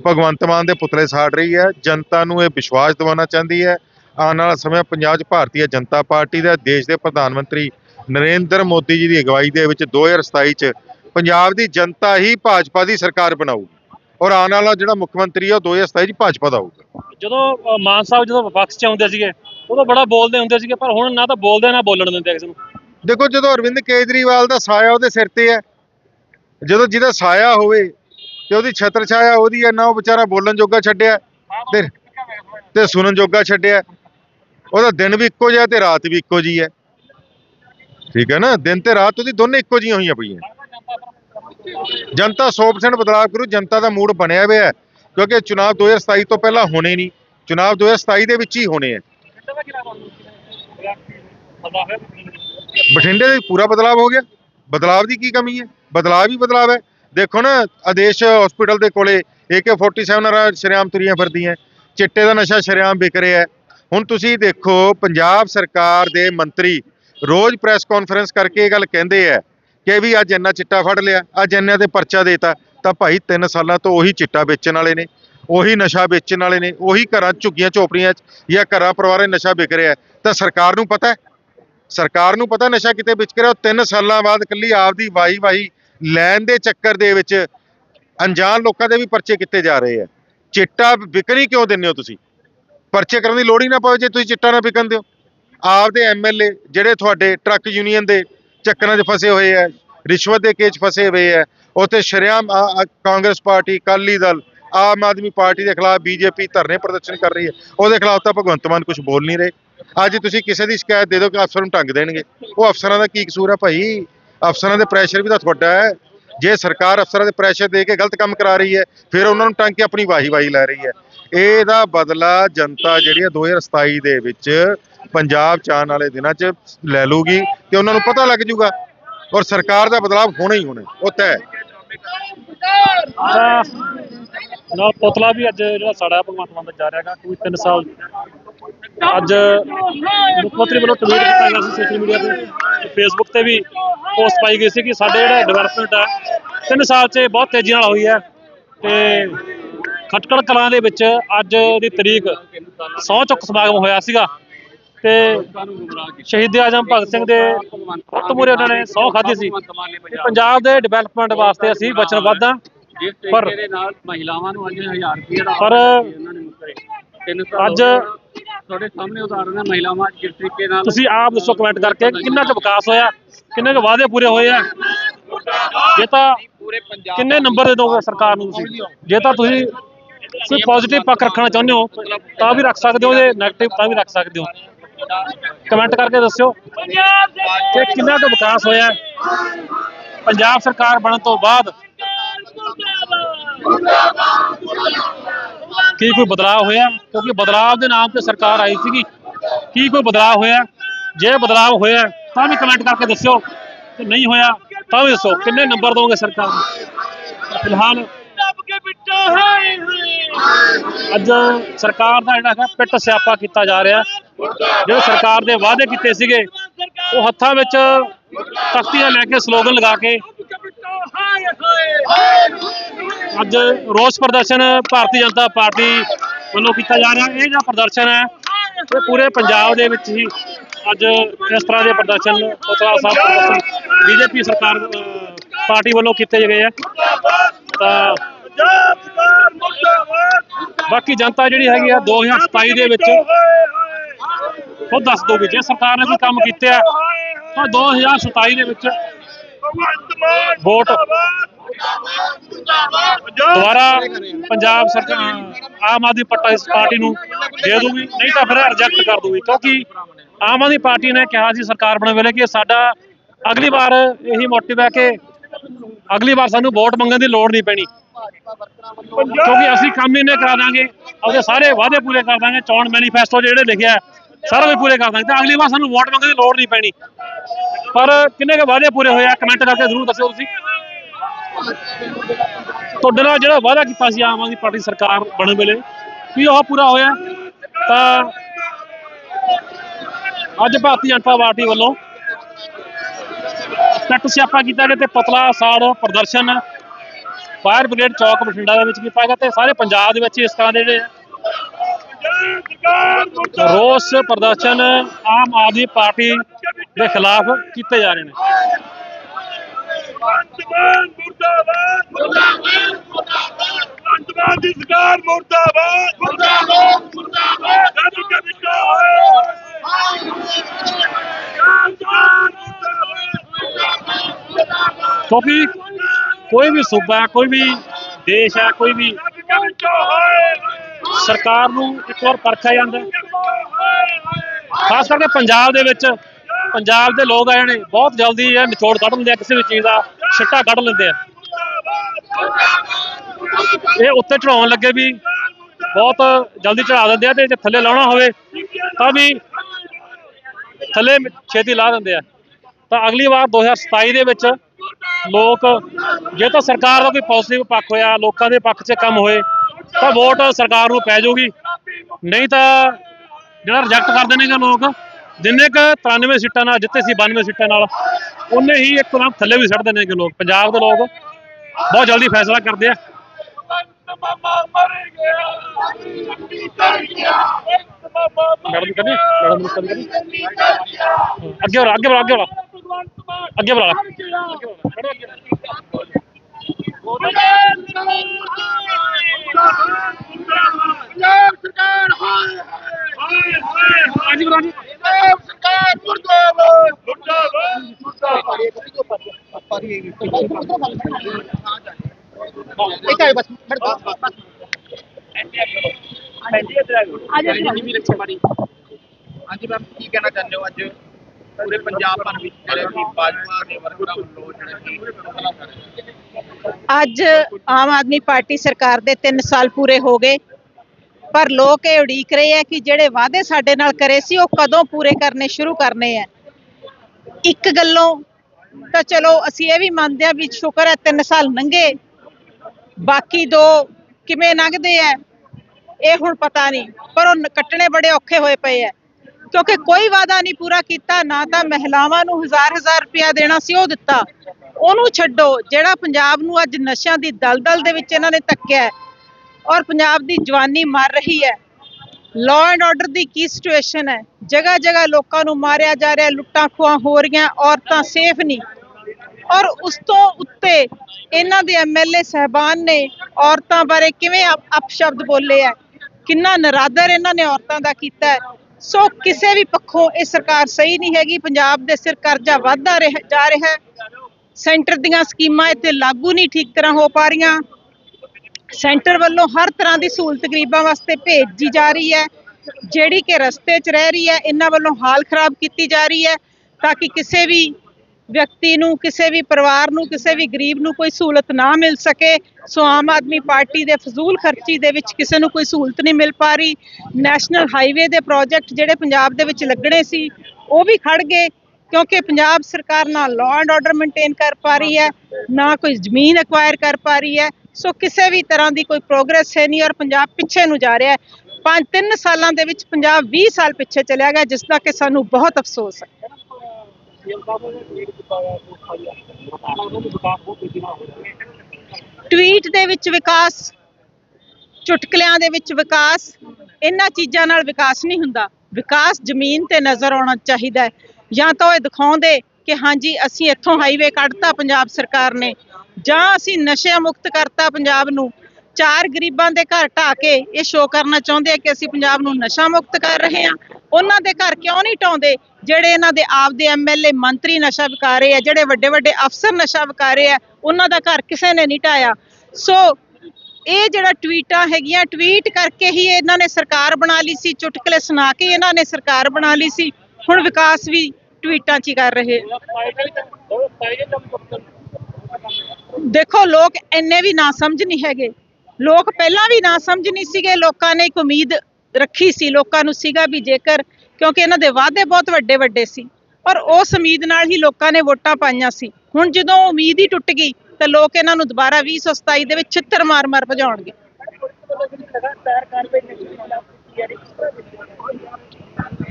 ਭਗਵੰਤ ਮਾਨ ਦੇ ਪੁਤਲੇ ਸਾੜ ਰਹੀ ਹੈ। ਜਨਤਾ ਨੂੰ ਇਹ ਵਿਸ਼ਵਾਸ ਦਿਵਾਉਣਾ ਚਾਹੁੰਦੀ ਹੈ। ਆਉਣ ਵਾਲਾ ਸਮਾਂ ਪੰਜਾਬ 'ਚ ਭਾਰਤੀ ਜਨਤਾ ਪਾਰਟੀ ਦਾ, ਦੇਸ਼ ਦੇ ਪ੍ਰਧਾਨ ਮੰਤਰੀ ਨਰਿੰਦਰ ਮੋਦੀ ਜੀ ਦੀ ਅਗਵਾਈ ਦੇ ਵਿੱਚ 2027 'ਚ ਪੰਜਾਬ ਦੀ ਜਨਤਾ ਹੀ ਭਾਜਪਾ ਦੀ ਸਰਕਾਰ ਬਣਾਊਗੀ। ਔਰ ਆਉਣ ਵਾਲਾ ਜਿਹੜਾ ਮੁੱਖ ਮੰਤਰੀ ਹੈ ਉਹ 2027 'ਚ ਭਾਜਪਾ ਦਾ ਹੋਊਗਾ। ਜਦੋਂ ਮਾਨ ਸਾਹਿਬ ਜਦੋਂ ਵਿਪਕਸ਼ ਚ ਆਉਂਦੇ ਸੀਗੇ ਉਦੋਂ ਬੜਾ ਬੋਲਦੇ ਹੁੰਦੇ ਸੀਗੇ ਪਰ ਹੁਣ ਨਾ ਤਾਂ ਬੋਲਦੇ ਨਾ ਬੋਲਣ ਦਿੰਦੇ ਕਿਸੇ ਨੂੰ। ਦੇਖੋ ਜਦੋਂ ਅਰਵਿੰਦ ਕੇਜਰੀਵਾਲ ਦਾ ਸਾਇਆ ਉਹਦੇ ਸਿਰ ਤੇ ਹੈ ਜਦੋਂ ਜਿਹਦਾ ਸਾਇਆ ਹੋਵੇ ਤੇ ਉਹਦੀ ਛਤਰ ਛਾਇਆ ਉਹਦੀ ਹੈ ਨਾ ਉਹ ਵਿਚਾਰਾ ਬੋਲਣ ਜੋਗਾ ਛੱਡਿਆ ਤੇ ਤੇ ਸੁਣਨ ਜੋਗਾ ਛੱਡਿਆ ਉਹਦਾ ਦਿਨ ਵੀ ਇੱਕੋ ਜਿਹਾ ਤੇ ਰਾਤ ਵੀ ਇੱਕੋ ਜੀ ਹੈ। ਠੀਕ ਹੈ ਨਾ? ਦਿਨ ਤੇ ਰਾਤ ਉਹਦੀ ਦੋਨੇ ਇੱਕੋ ਜਿਹੀਆਂ ਹੋਈਆਂ ਪਈਆਂ। ਜਨਤਾ 100% ਬਦਲਾਅ ਕਰੂ, ਜਨਤਾ ਦਾ ਮੂਡ ਬਣਿਆ ਹੋਇਆ ਹੈ, ਕਿਉਂਕਿ ਚੁਣਾਵ 2027 ਤੋਂ ਪਹਿਲਾਂ ਹੋਣੇ ਨਹੀਂ, ਚੁਣਾਵ 2027 ਦੇ ਵਿੱਚ ਹੀ ਹੋਣੇ ਹੈ। ਬਠਿੰਡੇ ਦੇ ਪੂਰਾ ਬਦਲਾਅ ਹੋ ਗਿਆ। ਬਦਲਾਅ ਦੀ ਕੀ ਕਮੀ ਹੈ? ਬਦਲਾਅ ਵੀ ਬਦਲਾਅ ਹੈ। ਦੇਖੋ ਨਾ, ਆਦੇਸ਼ ਹਸਪੀਟਲ ਦੇ ਕੋਲੇ AK47 ਨਾਲ ਸ਼ਰੇਆਮ ਤੁਰੀਆਂ ਫਿਰਦੀਆਂ ਚਿੱਟੇ ਦਾ ਨਸ਼ਾ ਸ਼ਰੇਆਮ ਵਿਕ ਰਿਹਾ ਹੁਣ ਤੁਸੀਂ ਦੇਖੋ, ਪੰਜਾਬ ਸਰਕਾਰ ਦੇ ਮੰਤਰੀ ਰੋਜ਼ ਪ੍ਰੈਸ ਕਾਨਫਰੰਸ ਕਰਕੇ ਇਹ ਗੱਲ ਕਹਿੰਦੇ ਆ ਕਿ ਵੀ ਅੱਜ ਇੰਨਾ ਚਿੱਟਾ ਫੜ ਲਿਆ, ਅੱਜ ਇੰਨਿਆਂ ਤੇ ਪਰਚਾ ਦੇਤਾ, ਤਾਂ ਭਾਈ 3 ਸਾਲਾਂ ਤੋਂ ਉਹੀ ਚਿੱਟਾ ਵੇਚਣ ਵਾਲੇ ਨੇ, ਉਹੀ ਨਸ਼ਾ ਵੇਚਣ ਵਾਲੇ ਨੇ, ਉਹੀ ਘਰਾਂ ਝੁੱਗੀਆਂ ਝੋਪੜੀਆਂ 'ਚ ਜਾਂ ਘਰਾਂ ਪਰਿਵਾਰਾਂ 'ਚ ਨਸ਼ਾ ਵਿਕ ਰਿਹਾ। ਤਾਂ ਸਰਕਾਰ ਨੂੰ ਪਤਾ ਸਰਕਾਰ ਨੂੰ ਪਤਾ ਨਸ਼ਾ ਕਿਤੇ ਵਿਕ ਰਿਹਾ? ਉਹ 3 ਸਾਲਾਂ ਬਾਅਦ ਕੱਲੀ ਆਪਦੀ ਵਾਈ ਵਾਈ ਲੈਣ ਦੇ ਚੱਕਰ ਦੇ ਵਿੱਚ ਅਣਜਾਣ ਲੋਕਾਂ ਦੇ ਵੀ ਪਰਚੇ ਕੀਤੇ ਜਾ ਰਹੇ ਆ। ਚਿੱਟਾ ਵਿਕਣੀ ਕਿਉਂ ਦਿੰਦੇ ਹੋ ਤੁਸੀਂ? ਪਰਚੇ ਕਰਨ ਦੀ ਲੋੜ ਹੀ ਨਾ ਪਵੇ ਜੇ ਤੁਸੀਂ ਚਿੱਟਾ ਨਾ ਵਿਕਣ ਦਿਓ। ਆਪਦੇ ਐਮਐਲਏ ਜਿਹੜੇ ਤੁਹਾਡੇ ਟਰੱਕ ਯੂਨੀਅਨ ਦੇ ਚੱਕਰਾਂ 'ਚ ਫਸੇ ਹੋਏ ਹੈ ਰਿਸ਼ਵਤ ਦੇ ਕੇਸ 'ਚ ਫਸੇ ਹੋਏ ਹੈ ਉੱਥੇ ਸ਼ਰੇਆਮ ਕਾਂਗਰਸ ਪਾਰਟੀ, ਅਕਾਲੀ ਦਲ, ਆਮ ਆਦਮੀ ਪਾਰਟੀ ਦੇ ਖਿਲਾਫ ਬੀਜੇਪੀ ਧਰਨੇ ਪ੍ਰਦਰਸ਼ਨ ਕਰ ਰਹੀ ਹੈ। ਉਹਦੇ ਖਿਲਾਫ ਤਾਂ ਭਗਵੰਤ ਮਾਨ ਕੁਝ ਬੋਲ ਨਹੀਂ ਰਹੇ। ਅੱਜ ਤੁਸੀਂ ਕਿਸੇ ਦੀ ਸ਼ਿਕਾਇਤ ਦੇ ਦਿਓ ਕਿ ਅਫਸਰ ਨੂੰ ਢੰਗ ਦੇਣਗੇ। ਉਹ ਅਫਸਰਾਂ ਦਾ ਕੀ ਕਸੂਰ ਹੈ ਭਾਈ? ਅਫਸਰਾਂ ਦੇ ਪ੍ਰੈਸ਼ਰ ਵੀ ਤਾਂ ਤੁਹਾਡਾ ਹੈ। ਜੇ ਸਰਕਾਰ ਅਫਸਰਾਂ ਦੇ ਪ੍ਰੈਸ਼ਰ ਦੇ ਕੇ ਗਲਤ ਕੰਮ ਕਰਾ ਰਹੀ ਹੈ, ਫਿਰ ਉਹਨਾਂ ਨੂੰ ਟੰਗ ਕੇ ਆਪਣੀ ਵਾਹੀ ਵਾਹੀ ਲੈ ਰਹੀ ਹੈ। ਇਹਦਾ ਬਦਲਾ ਜਨਤਾ ਜਿਹੜੀ ਹੈ 2027 ਦੇ ਵਿੱਚ ਪੰਜਾਬ ਚ ਆਉਣ ਵਾਲੇ ਦਿਨਾਂ 'ਚ ਲੈ ਲੂਗੀ ਤੇ ਉਹਨਾਂ ਨੂੰ ਪਤਾ ਲੱਗ ਜੂਗਾ ਔਰ ਸਰਕਾਰ ਦਾ ਬਦਲਾਵ ਹੋਣਾ ਹੀ ਹੋਣਾ, ਉਹ ਤੈਅ ਤਾਂ ਨਾਲ ਪੁਤਲਾ ਵੀ ਅੱਜ ਜਿਹੜਾ ਸਾੜਾ ਭਗਵੰਤ ਮਾਨ ਦਾ ਜਾ ਰਿਹਾਗਾ ਕੋਈ 3 ਸਾਲ ਅੱਜ ਮੁੱਖ ਮੰਤਰੀ ਵੱਲੋਂ ਟਵੀਟ ਕੀਤਾ ਗਿਆ ਸੀ ਸੋਸ਼ਲ ਮੀਡੀਆ ਤੇ ਫੇਸਬੁੱਕ ਤੇ ਵੀ ਪੋਸਟ ਪਾਈ ਗਈ ਸੀ ਕਿ ਸਾਡੇ ਜਿਹੜਾ ਡਿਵੈਲਪਮੈਂਟ ਆ 3 ਸਾਲ 'ਚ ਬਹੁਤ ਤੇਜ਼ੀ ਨਾਲ ਹੋਈ ਹੈ। ਤੇ ਖਟਕੜ ਕਲਾਂ ਦੇ ਵਿੱਚ ਅੱਜ ਦੀ ਤਰੀਕ ਸਹੁੰ ਚੁੱਕ ਸਮਾਗਮ ਹੋਇਆ ਸੀਗਾ। ਤੇ ਸ਼ਹੀਦ ਆਜਮ ਭਗਤ ਸਿੰਘ ਦੇ ਪੁੱਤ ਮੂਹਰੇ ਉਹਨਾਂ ਨੇ ਸਹੁੰ ਖਾਧੀ ਸੀ। ਪੰਜਾਬ ਦੇ ਡਿਵੈਲਪਮੈਂਟ ਵਾਸਤੇ ਅਸੀਂ ਵਚਨਬੱਧ ਹਾਂ। ਪਰ- ਤਰੀਕੇ ਦੇ ਨਾਲ ਮਹਿਲਾਵਾਂ ਨੂੰ ਅੱਜ 1000 ਰੁਪਏ ਦਾ ਪਰ ਉਹਨਾਂ ਨੇ ਮੁਕਰੇ। ਤਿੰਨ ਸਾਲ ਅੱਜ ਹੋ ਗਏ। ਤੁਹਾਡੇ ਸਾਹਮਣੇ ਉਦਾਹਰਨ ਹੈ ਮਹਿਲਾਵਾਂ ਅੱਜ ਕਿਸ ਤਰੀਕੇ ਨਾਲ ਤੁਸੀਂ ਆਪ ਦੱਸੋ ਕਮੈਂਟ ਕਰਕੇ ਕਿੰਨਾ ਕੁ ਵਿਕਾਸ ਹੋਇਆ ਕਿੰਨੇ ਕੁ ਵਾਅਦੇ ਪੂਰੇ ਹੋਏ ਆ? ਜੇ ਤਾਂ ਕਿੰਨੇ ਨੰਬਰ ਦੇ ਦੋਗੇ ਸਰਕਾਰ ਨੂੰ ਤੁਸੀਂ? ਜੇ ਤਾਂ ਤੁਸੀਂ ਕੋਈ ਪੋਜ਼ਿਟਿਵ ਪੱਖ ਰੱਖਣਾ ਚਾਹੁੰਦੇ ਹੋ ਤਾਂ ਵੀ ਰੱਖ ਸਕਦੇ ਹੋ ਜੇ 네ਗੇਟਿਵ ਤਾਂ ਵੀ ਰੱਖ ਸਕਦੇ ਹੋ। ਕਮੈਂਟ ਕਰਕੇ ਦੱਸਿਓ ਕਿ ਕਿੰਨਾ ਕੁ ਵਿਕਾਸ ਹੋਇਆ ਪੰਜਾਬ ਸਰਕਾਰ ਬਣਨ ਤੋਂ ਬਾਅਦ ਕੀ ਕੋਈ ਬਦਲਾਅ ਹੋਇਆ? ਕਿਉਂਕਿ ਬਦਲਾਅ ਦੇ ਨਾਮ ਤੇ ਸਰਕਾਰ ਆਈ ਸੀਗੀ। ਕੀ ਕੋਈ ਬਦਲਾਅ ਹੋਇਆ? ਜੇ ਬਦਲਾਅ ਹੋਇਆ ਤਾਂ ਵੀ ਕਮੈਂਟ ਕਰਕੇ ਦੱਸਿਓ। ਤੇ ਨਹੀਂ ਹੋਇਆ, ਤਾਂ ਵੀ ਦੱਸੋ। ਕਿੰਨੇ ਨੰਬਰ ਦੋਗੇ ਸਰਕਾਰ ਨੂੰ? ਫਿਲਹਾਲ ਅੱਜ ਸਰਕਾਰ ਦਾ ਜਿਹੜਾ ਹੈਗਾ ਪਿੱਟ ਸਿਆਪਾ ਕੀਤਾ ਜਾ ਰਿਹਾ। ਜਿਹੜੇ ਸਰਕਾਰ ਦੇ ਵਾਅਦੇ ਕੀਤੇ ਸੀਗੇ, ਉਹ ਹੱਥਾਂ ਵਿੱਚ ਤਖਤੀਆਂ ਲੈ ਕੇ ਸਲੋਗਨ ਲਗਾ ਕੇ ਅੱਜ ਰੋਸ ਪ੍ਰਦਰਸ਼ਨ ਭਾਰਤੀ ਜਨਤਾ ਪਾਰਟੀ ਵੱਲੋਂ ਕੀਤਾ ਜਾ ਰਿਹਾ। ਇਹ ਜਿਹੜਾ ਪ੍ਰਦਰਸ਼ਨ ਹੈ, ਇਹ ਪੂਰੇ ਪੰਜਾਬ ਦੇ ਵਿੱਚ ਹੀ ਅੱਜ ਇਸ ਤਰ੍ਹਾਂ ਦੇ ਪ੍ਰਦਰਸ਼ਨ ਕੋਤਵਾਲ ਸਾਹਿਬ ਬੀਜੇਪੀ ਸਰਕਾਰ ਪਾਰਟੀ ਵੱਲੋਂ ਕੀਤੇ ਗਏ ਆ। ਤਾਂ ਬਾਕੀ ਜਨਤਾ ਜਿਹੜੀ ਹੈਗੀ ਆ 2027 ਦੇ ਵਿੱਚ ਖੁਦ ਦੱਸ ਦੋਗੇ ਜੇ ਸਰਕਾਰ ਨੇ ਕੋਈ ਕੰਮ ਕੀਤਾ ਤਾਂ 2027 ਦੇ ਵਿੱਚ ਵੋਟ ਦੁਬਾਰਾ ਪੰਜਾਬ ਸਰਕਾਰ ਆਮ ਆਦਮੀ ਪੱਟਾ ਇਸ ਪਾਰਟੀ ਨੂੰ ਦੇ ਦੂਗੀ ਨਹੀਂ ਤਾਂ ਫਿਰ ਰਿਜੈਕਟ ਕਰ ਦੂਗੀ ਕਿਉਂਕਿ ਆਮ ਆਦਮੀ ਪਾਰਟੀ ਨੇ ਕਿਹਾ ਸੀ ਸਰਕਾਰ ਬਣਨ ਵੇਲੇ ਕਿ ਸਾਡਾ ਅਗਲੀ ਵਾਰ ਇਹੀ ਮੋਟਿਵ ਹੈ ਕਿ ਅਗਲੀ ਵਾਰ ਸਾਨੂੰ ਵੋਟ ਮੰਗਣ ਦੀ ਲੋੜ ਨਹੀਂ ਪੈਣੀ। ਕਿਉਂਕਿ ਅਸੀਂ ਕੰਮ ਹੀ ਨੇ ਕਰਾ ਦਾਂਗੇ ਉਹਦੇ ਸਾਰੇ ਵਾਅਦੇ ਪੂਰੇ ਕਰ ਦਾਂਗੇ ਚੋਣ ਮੈਨੀਫੈਸਟੋ ਜਿਹੜੇ ਲਿਖਿਆ ਹੈ, ਸਾਰਾ ਵੀ ਪੂਰੇ ਕਰ ਦਾਂਗੇ। ਤਾਂ ਅਗਲੀ ਵਾਰ ਸਾਨੂੰ ਵੋਟ ਮੰਗਣ ਦੀ ਲੋੜ ਨਹੀਂ ਪੈਣੀ। ਪਰ ਕਿੰਨੇ ਕੁ ਵਾਅਦੇ ਪੂਰੇ ਹੋਏ ਆ ਕਮੈਂਟ ਕਰਕੇ ਜ਼ਰੂਰ ਦੱਸਿਓ ਤੁਸੀਂ। ਤੁਹਾਡੇ ਨਾਲ ਜਿਹੜਾ ਵਾਅਦਾ ਕੀਤਾ ਸੀ ਆਮ ਆਦਮੀ ਪਾਰਟੀ ਸਰਕਾਰ ਬਣਨ ਵੇਲੇ ਕੀ ਉਹ ਪੂਰਾ ਹੋਇਆ ਤਾਂ ਅੱਜ ਭਾਰਤੀ ਜਨਤਾ ਪਾਰਟੀ ਵੱਲੋਂ ਕੱਟ ਸਿਆਪਾ ਕੀਤਾ ਗਿਆ ਤੇ ਪਤਲਾ ਸਾੜ ਪ੍ਰਦਰਸ਼ਨ, ਫਾਇਰ ਬ੍ਰਿਗੇਡ ਚੌਕ ਬਠਿੰਡਾ ਦੇ ਵਿੱਚ ਕੀਤਾ ਗਿਆ ਤੇ ਸਾਰੇ ਪੰਜਾਬ ਦੇ ਵਿੱਚ ਇਸ ਤਰ੍ਹਾਂ ਦੇ ਜਿਹੜੇ ਰੋਸ ਪ੍ਰਦਰਸ਼ਨ ਆਮ ਆਦਮੀ ਪਾਰਟੀ ਦੇ ਖਿਲਾਫ ਕੀਤੇ ਜਾ ਰਹੇ ਨੇ। ਮੁਰਦਾਬਾਦ ਦੀ ਸਰਕਾਰ ਮੁਰਦਾਬਾਦ ਮੁਰਦਾਬਾਦ। ਮੁਰਦਾਬਾਦ ਸਾਧੂ ਕਾ ਵਿਕਾਸ ਕਿਉਂਕਿ ਕੋਈ ਵੀ ਸੂਬਾ ਹੈ, ਕੋਈ ਵੀ ਦੇਸ਼ ਹੈ ਕੋਈ ਵੀ ਸਰਕਾਰ ਨੂੰ ਇੱਕ ਵਾਰ ਪਰਖਿਆ ਜਾਂਦਾ ਖਾਸ ਕਰਕੇ ਪੰਜਾਬ ਦੇ ਵਿੱਚ ਪੰਜਾਬ ਦੇ ਲੋਕ ਆ ਜਿਹੜੇ ਬਹੁਤ ਜਲਦੀ ਇਹ ਨਿਚੋੜ ਕੱਢ ਲੈਂਦੇ ਆ ਕਿਸੇ ਵੀ ਚੀਜ਼ ਦਾ ਛਿੱਟਾ ਕੱਢ ਲੈਂਦੇ ਆ। ਇਹ ਉੱਤੇ ਚੜਾਉਣ ਲੱਗੇ ਵੀ ਬਹੁਤ ਜਲਦੀ ਚੜਾ ਦਿੰਦੇ ਆ ਤੇ ਜੇ ਥੱਲੇ ਲਾਉਣਾ ਹੋਵੇ ਤਾਂ ਵੀ ਥੱਲੇ ਛੇਤੀ ਲਾ ਦਿੰਦੇ ਆ। ਤਾਂ ਅਗਲੀ ਵਾਰ 2027 ਦੇ ਵਿੱਚ ਲੋਕ, ਜੇ ਤਾਂ ਸਰਕਾਰ ਦਾ ਕੋਈ ਪੋਜ਼ਿਟਿਵ ਪੱਖ ਹੋਇਆ, ਲੋਕਾਂ ਦੇ ਪੱਖ 'ਚ ਕੰਮ ਹੋਏ, ਤਾਂ ਵੋਟ ਸਰਕਾਰ ਨੂੰ ਪੈ ਜਾਊਗੀ। ਨਹੀਂ ਤਾਂ ਜਿਹੜਾ ਰਿਜੈਕਟ ਕਰ ਦੇਣਗੇ ਲੋਕ, ਜਿੰਨੇ ਕ 93 ਸੀਟਾਂ ਨਾਲ ਜਿੱਤੇ ਸੀ 92 ਸੀਟਾਂ ਨਾਲ, ਉਹਨੇ ਹੀ ਇੱਕ ਤਰ੍ਹਾਂ ਥੱਲੇ ਵੀ ਸੱਟ ਦੇਣਗੇ ਲੋਕ, ਪੰਜਾਬ ਦੇ ਲੋਕ। ਬਹੁਤ ਜਲਦੀ ਫੈਸਲਾ ਕਰਦੇ ਆ। ਮੈਡਮ ਕਰੀ ਮੈਡਮ ਨੂੰ ਅੱਗੇ ਵਾਲਾ ਅੱਗੇ ਵਾਲਾ ਅੱਗੇ ਵਾਲਾ ਅੱਗੇ ਵਾਲਾ ਪੰਜਾਬ ਸਰਕਾਰ ਹਾਏ ਹਾਏ ਹਾਏ ਹਾਂਜੀ ਬਰਾਜੀ ਪੰਜਾਬ ਸਰਕਾਰ ਮੁਰਦਾਬਾਦ ਮੁਰਦਾਬਾਦ ਹਾਂਜੀ ਮੈਮ, ਕੀ ਕਹਿਣਾ ਚਾਹੁੰਦੇ ਹੋ ਅੱਜ? ਪੂਰੇ ਪੰਜਾਬ ਭਰ ਵਿੱਚ ਜਿਹੜੇ ਕਿ ਭਾਜਪਾ ਦੇ ਵਰਕਰਾਂ ਵੱਲੋਂ ਜਿਹੜੇ ਕਿ ਫੈਸਲਾ ਕਰ ਰਹੇ ਨੇ। ਅੱਜ ਆਮ ਆਦਮੀ ਪਾਰਟੀ ਸਰਕਾਰ ਦੇ 3 ਸਾਲ ਪੂਰੇ ਹੋ ਗਏ, ਪਰ ਲੋਕ ਇਹ ਉਡੀਕ ਰਹੇ ਆ ਕਿ ਜਿਹੜੇ ਵਾਅਦੇ ਸਾਡੇ ਨਾਲ ਕਰੇ ਸੀ, ਉਹ ਕਦੋਂ ਪੂਰੇ ਕਰਨੇ ਸ਼ੁਰੂ ਕਰਨੇ ਆ ਇੱਕ ਗੱਲੋਂ ਤਾਂ ਚਲੋ ਅਸੀਂ ਇਹ ਵੀ ਮੰਨਦੇ ਆ ਵੀ ਸ਼ੁਕਰ ਹੈ 3 ਸਾਲ ਲੰਘੇ ਬਾਕੀ ਦੋ ਕਿਵੇਂ ਲੰਘਦੇ ਆ ਇਹ ਹੁਣ ਪਤਾ ਨਹੀਂ, ਪਰ ਉਹ ਨ- ਕੱਟਣੇ ਬੜੇ ਔਖੇ ਹੋਏ ਪਏ ਆ ਕਿਉਂਕਿ ਕੋਈ ਵਾਅਦਾ ਨਹੀਂ ਪੂਰਾ ਕੀਤਾ, ਨਾ ਤਾਂ ਮਹਿਲਾਵਾਂ ਨੂੰ ਹਜ਼ਾਰ ਹਜ਼ਾਰ ਰੁਪਇਆ ਦੇਣਾ ਸੀ ਉਹ ਦਿੱਤਾ। ਉਹਨੂੰ ਛੱਡੋ, ਜਿਹੜਾ ਪੰਜਾਬ ਨੂੰ ਅੱਜ ਨਸ਼ਿਆਂ ਦੀ ਦਲਦਲ ਦੇ ਵਿੱਚ ਇਹਨਾਂ ਨੇ ਧੱਕਿਆ ਔਰ ਪੰਜਾਬ ਦੀ ਜਵਾਨੀ ਮਰ ਰਹੀ ਹੈ। ਲਾਅ ਐਂਡ ਆਰਡਰ ਦੀ ਕੀ ਸਿਚੁਏਸ਼ਨ ਹੈ? ਜਗ੍ਹਾ ਜਗ੍ਹਾ ਲੋਕਾਂ ਨੂੰ ਮਾਰਿਆ ਜਾ ਰਿਹਾ, ਲੁੱਟਾਂ ਖੋਹਾਂ ਹੋ ਰਹੀਆਂ, ਔਰਤਾਂ ਸੇਫ ਨਹੀਂ। ਔਰ ਉਸ ਤੋਂ ਉੱਤੇ ਇਹਨਾਂ ਦੇ ਐਮਐਲਏ ਸਹਿਬਾਨ ਨੇ ਔਰਤਾਂ ਬਾਰੇ ਕਿਵੇਂ ਅਪ- ਅਪਸ਼ਬਦ ਬੋਲੇ ਆ ਕਿੰਨਾ ਨਰਾਦਰ ਇਹਨਾਂ ਨੇ ਔਰਤਾਂ ਦਾ ਕੀਤਾ ਸੋ ਕਿਸੇ ਵੀ ਪੱਖੋਂ ਇਹ ਸਰਕਾਰ ਸਹੀ ਨਹੀਂ ਹੈਗੀ, ਪੰਜਾਬ ਦੇ ਸਿਰ ਕਰਜ਼ਾ ਵਧਦਾ ਜਾ ਰਿਹਾ ਸੈਂਟਰ ਦੀਆਂ ਸਕੀਮਾਂ ਇੱਥੇ ਲਾਗੂ ਨਹੀਂ ਠੀਕ ਤਰ੍ਹਾਂ ਹੋ ਪਾ ਰਹੀਆਂ। ਸੈਂਟਰ ਵੱਲੋਂ ਹਰ ਤਰ੍ਹਾਂ ਦੀ ਸਹੂਲਤ ਗਰੀਬਾਂ ਵਾਸਤੇ ਭੇਜੀ ਜਾ ਰਹੀ ਹੈ। ਜਿਹੜੀ ਕਿ ਰਸਤੇ 'ਚ ਰਹਿ ਰਹੀ ਹੈ, ਇਹਨਾਂ ਵੱਲੋਂ ਹਾਲ ਖਰਾਬ ਕੀਤੀ ਜਾ ਰਹੀ ਹੈ ਤਾਂ ਕਿ ਕਿਸੇ ਵੀ ਵਿਅਕਤੀ ਨੂੰ, ਕਿਸੇ ਵੀ ਪਰਿਵਾਰ ਨੂੰ, ਕਿਸੇ ਵੀ ਗਰੀਬ ਨੂੰ ਕੋਈ ਸਹੂਲਤ ਨਾ ਮਿਲ ਸਕੇ, ਸੋ ਆਮ ਆਦਮੀ ਪਾਰਟੀ ਦੇ ਫਜ਼ੂਲ ਖਰਚੀ ਦੇ ਵਿੱਚ ਕਿਸੇ ਨੂੰ ਕੋਈ ਸਹੂਲਤ ਨਹੀਂ ਮਿਲ ਪਾ ਰਹੀ। ਨੈਸ਼ਨਲ ਹਾਈਵੇ ਦੇ ਪ੍ਰੋਜੈਕਟ ਜਿਹੜੇ ਪੰਜਾਬ ਦੇ ਵਿੱਚ ਲੱਗਣੇ ਸੀ, ਉਹ ਵੀ ਖੜ ਗਏ, ਕਿਉਂਕਿ ਪੰਜਾਬ ਸਰਕਾਰ ਨਾ ਲਾਅ ਐਂਡ ਆਰਡਰ ਮੇਨਟੇਨ ਕਰ ਪਾ ਰਹੀ ਹੈ, ਨਾ ਕੋਈ ਜ਼ਮੀਨ ਐਕਵਾਇਰ ਕਰ ਪਾ ਰਹੀ ਹੈ, ਸੋ ਕਿਸੇ ਵੀ ਤਰ੍ਹਾਂ ਦੀ ਕੋਈ ਪ੍ਰੋਗਰੈਸ ਹੈ ਨਹੀਂ ਔਰ ਪੰਜਾਬ ਪਿੱਛੇ ਨੂੰ ਜਾ ਰਿਹਾ ਹੈ। ਪੰਜ ਤਿੰਨ ਸਾਲਾਂ ਦੇ ਵਿੱਚ ਪੰਜਾਬ 20 ਸਾਲ ਪਿੱਛੇ ਚਲਿਆ ਗਿਆ, ਜਿਸ ਦਾ ਕਿ ਸਾਨੂੰ ਬਹੁਤ ਅਫਸੋਸ ਹੈ। ਟਵੀਟ ਦੇ ਵਿੱਚ ਵਿਕਾਸ, ਚੁਟਕਲਿਆਂ ਦੇ ਵਿੱਚ ਵਿਕਾਸ, ਇਹਨਾਂ ਚੀਜ਼ਾਂ ਨਾਲ ਵਿਕਾਸ ਨਹੀਂ ਹੁੰਦਾ। ਵਿਕਾਸ ਜ਼ਮੀਨ ਤੇ ਨਜ਼ਰ ਆਉਣਾ ਚਾਹੀਦਾ ਹੈ। ਜਾਂ ਤਾਂ ਉਹ ਦਿਖਾਉਂਦੇ ਕਿ ਹਾਂਜੀ, ਅਸੀਂ ਇੱਥੋਂ ਹਾਈਵੇ ਕੱਢਤਾ ਪੰਜਾਬ ਸਰਕਾਰ ਨੇ, ਜਾਂ ਅਸੀਂ ਨਸ਼ਿਆਂ ਮੁਕਤ ਕਰਤਾ ਪੰਜਾਬ ਨੂੰ। ਚਾਰ ਗਰੀਬਾਂ ਦੇ ਘਰ ਢਾਹ ਕੇ ਇਹ ਸ਼ੋਅ ਕਰਨਾ ਚਾਹੁੰਦੇ ਆ ਕਿ ਅਸੀਂ ਪੰਜਾਬ ਨੂੰ ਨਸ਼ਾ ਮੁਕਤ ਕਰ ਰਹੇ ਹਾਂ। ਉਹਨਾਂ ਦੇ ਘਰ ਕਿਉਂ ਨਹੀਂ ਢਾਉਂਦੇ ਜਿਹੜੇ ਇਹਨਾਂ ਦੇ ਆਪ ਦੇ ਐਮਐਲਏ ਮੰਤਰੀ ਨਸ਼ਾ ਵਿਕਾ ਰਹੇ ਆ, ਜਿਹੜੇ ਵੱਡੇ ਵੱਡੇ ਅਫਸਰ ਨਸ਼ਾ ਵਿਕਾ ਰਹੇ ਆ, ਉਹਨਾਂ ਦਾ ਘਰ ਕਿਸੇ ਨੇ ਨਹੀਂ ਢਾਇਆ ਸੋ ਇਹ ਜਿਹੜਾ ਟਵੀਟਾਂ ਹੈਗੀਆਂ, ਟਵੀਟ ਕਰਕੇ ਹੀ ਇਹਨਾਂ ਨੇ ਸਰਕਾਰ ਬਣਾ ਲਈ ਸੀ, ਚੁਟਕਲੇ ਸੁਣਾ ਕੇ ਇਹਨਾਂ ਨੇ ਸਰਕਾਰ ਬਣਾ ਲਈ ਸੀ। ਹੁਣ ਵਿਕਾਸ ਵੀ ਟਵੀਟਾਂ 'ਚ ਹੀ ਕਰ ਰਹੇ। ਦੇਖੋ, ਲੋਕ ਇੰਨੇ ਵੀ ਨਾ ਸਮਝ ਨਹੀਂ ਹੈਗੇ। ਲੋਕ ਪਹਿਲਾਂ ਵੀ ਨਾ ਸਮਝ ਨਹੀਂ ਸੀਗੇ, ਲੋਕਾਂ ਨੇ ਇੱਕ ਉਮੀਦ ਰੱਖੀ ਸੀ, ਲੋਕਾਂ ਨੂੰ ਸੀਗਾ ਵੀ ਜੇਕਰ, ਕਿਉਂਕਿ ਇਹਨਾਂ ਦੇ ਵਾਅਦੇ ਬਹੁਤ ਵੱਡੇ ਵੱਡੇ ਸੀ। ਔਰ ਉਸ ਉਮੀਦ ਨਾਲ ਹੀ ਲੋਕਾਂ ਨੇ ਵੋਟਾਂ ਪਾਈਆਂ ਸੀ। ਹੁਣ ਜਦੋਂ ਉਮੀਦ ਹੀ ਟੁੱਟ ਗਈ, ਤਾਂ ਲੋਕ ਇਹਨਾਂ ਨੂੰ ਦੁਬਾਰਾ 2027 ਦੇ ਵਿੱਚ ਛਿੱਤਰ ਮਾਰ-ਮਾਰ ਭਜਾਉਣਗੇ।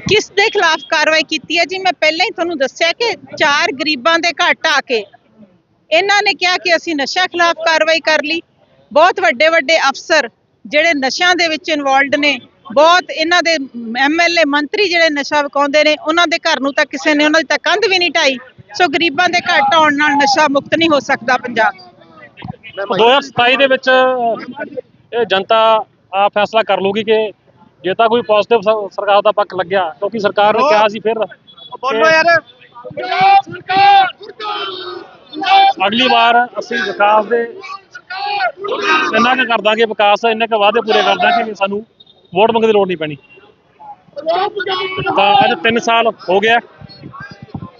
ਕਿਸ ਦੇ ਖਿਲਾਫ ਕਾਰਵਾਈ ਕੀਤੀ ਹੈ ਜੀ? ਮੈਂ ਪਹਿਲਾਂ ਹੀ ਤੁਹਾਨੂੰ ਦੱਸਿਆ ਕਿ ਚਾਰ ਗਰੀਬਾਂ ਦੇ ਘਰ ਢਾਹ ਕੇ ਇਹਨਾਂ ਨੇ ਕਿਹਾ ਕਿ ਅਸੀਂ ਨਸ਼ਾ ਖਿਲਾਫ ਕਾਰਵਾਈ ਕਰ ਲਈ। ਬਹੁਤ ਵੱਡੇ ਵੱਡੇ ਅਫਸਰ ਜਿਹੜੇ ਨਸ਼ਿਆਂ ਦੇ ਵਿੱਚ ਇਨਵੋਲਡ ਨੇ ਬਹੁਤ ਇਹਨਾਂ ਦੇ ਐਮਐਲਏ ਮੰਤਰੀ ਜਿਹੜੇ ਨਸ਼ਾ ਵਿਕਾਉਂਦੇ ਨੇ ਉਹਨਾਂ ਦੇ ਘਰ ਨੂੰ ਤਾਂ ਕਿਸੇ ਨੇ ਉਹਨਾਂ ਦੀ ਤਾਂ ਕੰਧ ਵੀ ਨਹੀਂ ਢਾਈ। ਸੋ ਗਰੀਬਾਂ ਦੇ ਘਰ ਢਾਉਣ ਨਾਲ ਨਸ਼ਾ ਮੁਕਤ ਨਹੀਂ ਹੋ ਸਕਦਾ ਪੰਜਾਬ। 2027 ਦੇ ਵਿੱਚ ਇਹ ਜਨਤਾ ਆ ਫੈਸਲਾ ਕਰ ਲੂਗੀ ਕਿ ਜੇ ਤਾਂ ਕੋਈ ਪੋਜ਼ਿਟਿਵ ਸਰਕਾਰ ਦਾ ਪੱਖ ਲੱਗਿਆ ਕਿਉਂਕਿ ਸਰਕਾਰ ਨੇ ਕਿਹਾ ਸੀ ਫਿਰ ਬੋਲੋ ਯਾਰ। ਅਗਲੀ ਵਾਰ ਅਸੀਂ ਵਿਕਾਸ ਦੇ ਇੰਨਾ ਕੁ ਕਰ ਦਾਂਗੇ ਵਿਕਾਸ ਇੰਨੇ ਕੁ ਵਾਅਦੇ ਪੂਰੇ ਕਰ ਦਾਂਗੇ ਕਿ ਸਾਨੂੰ ਵੋਟ ਮੰਗਣ ਦੀ ਲੋੜ ਨਹੀਂ ਪੈਣੀ। ਤਾਂ ਅੱਜ 3 ਸਾਲ ਹੋ ਗਿਆ।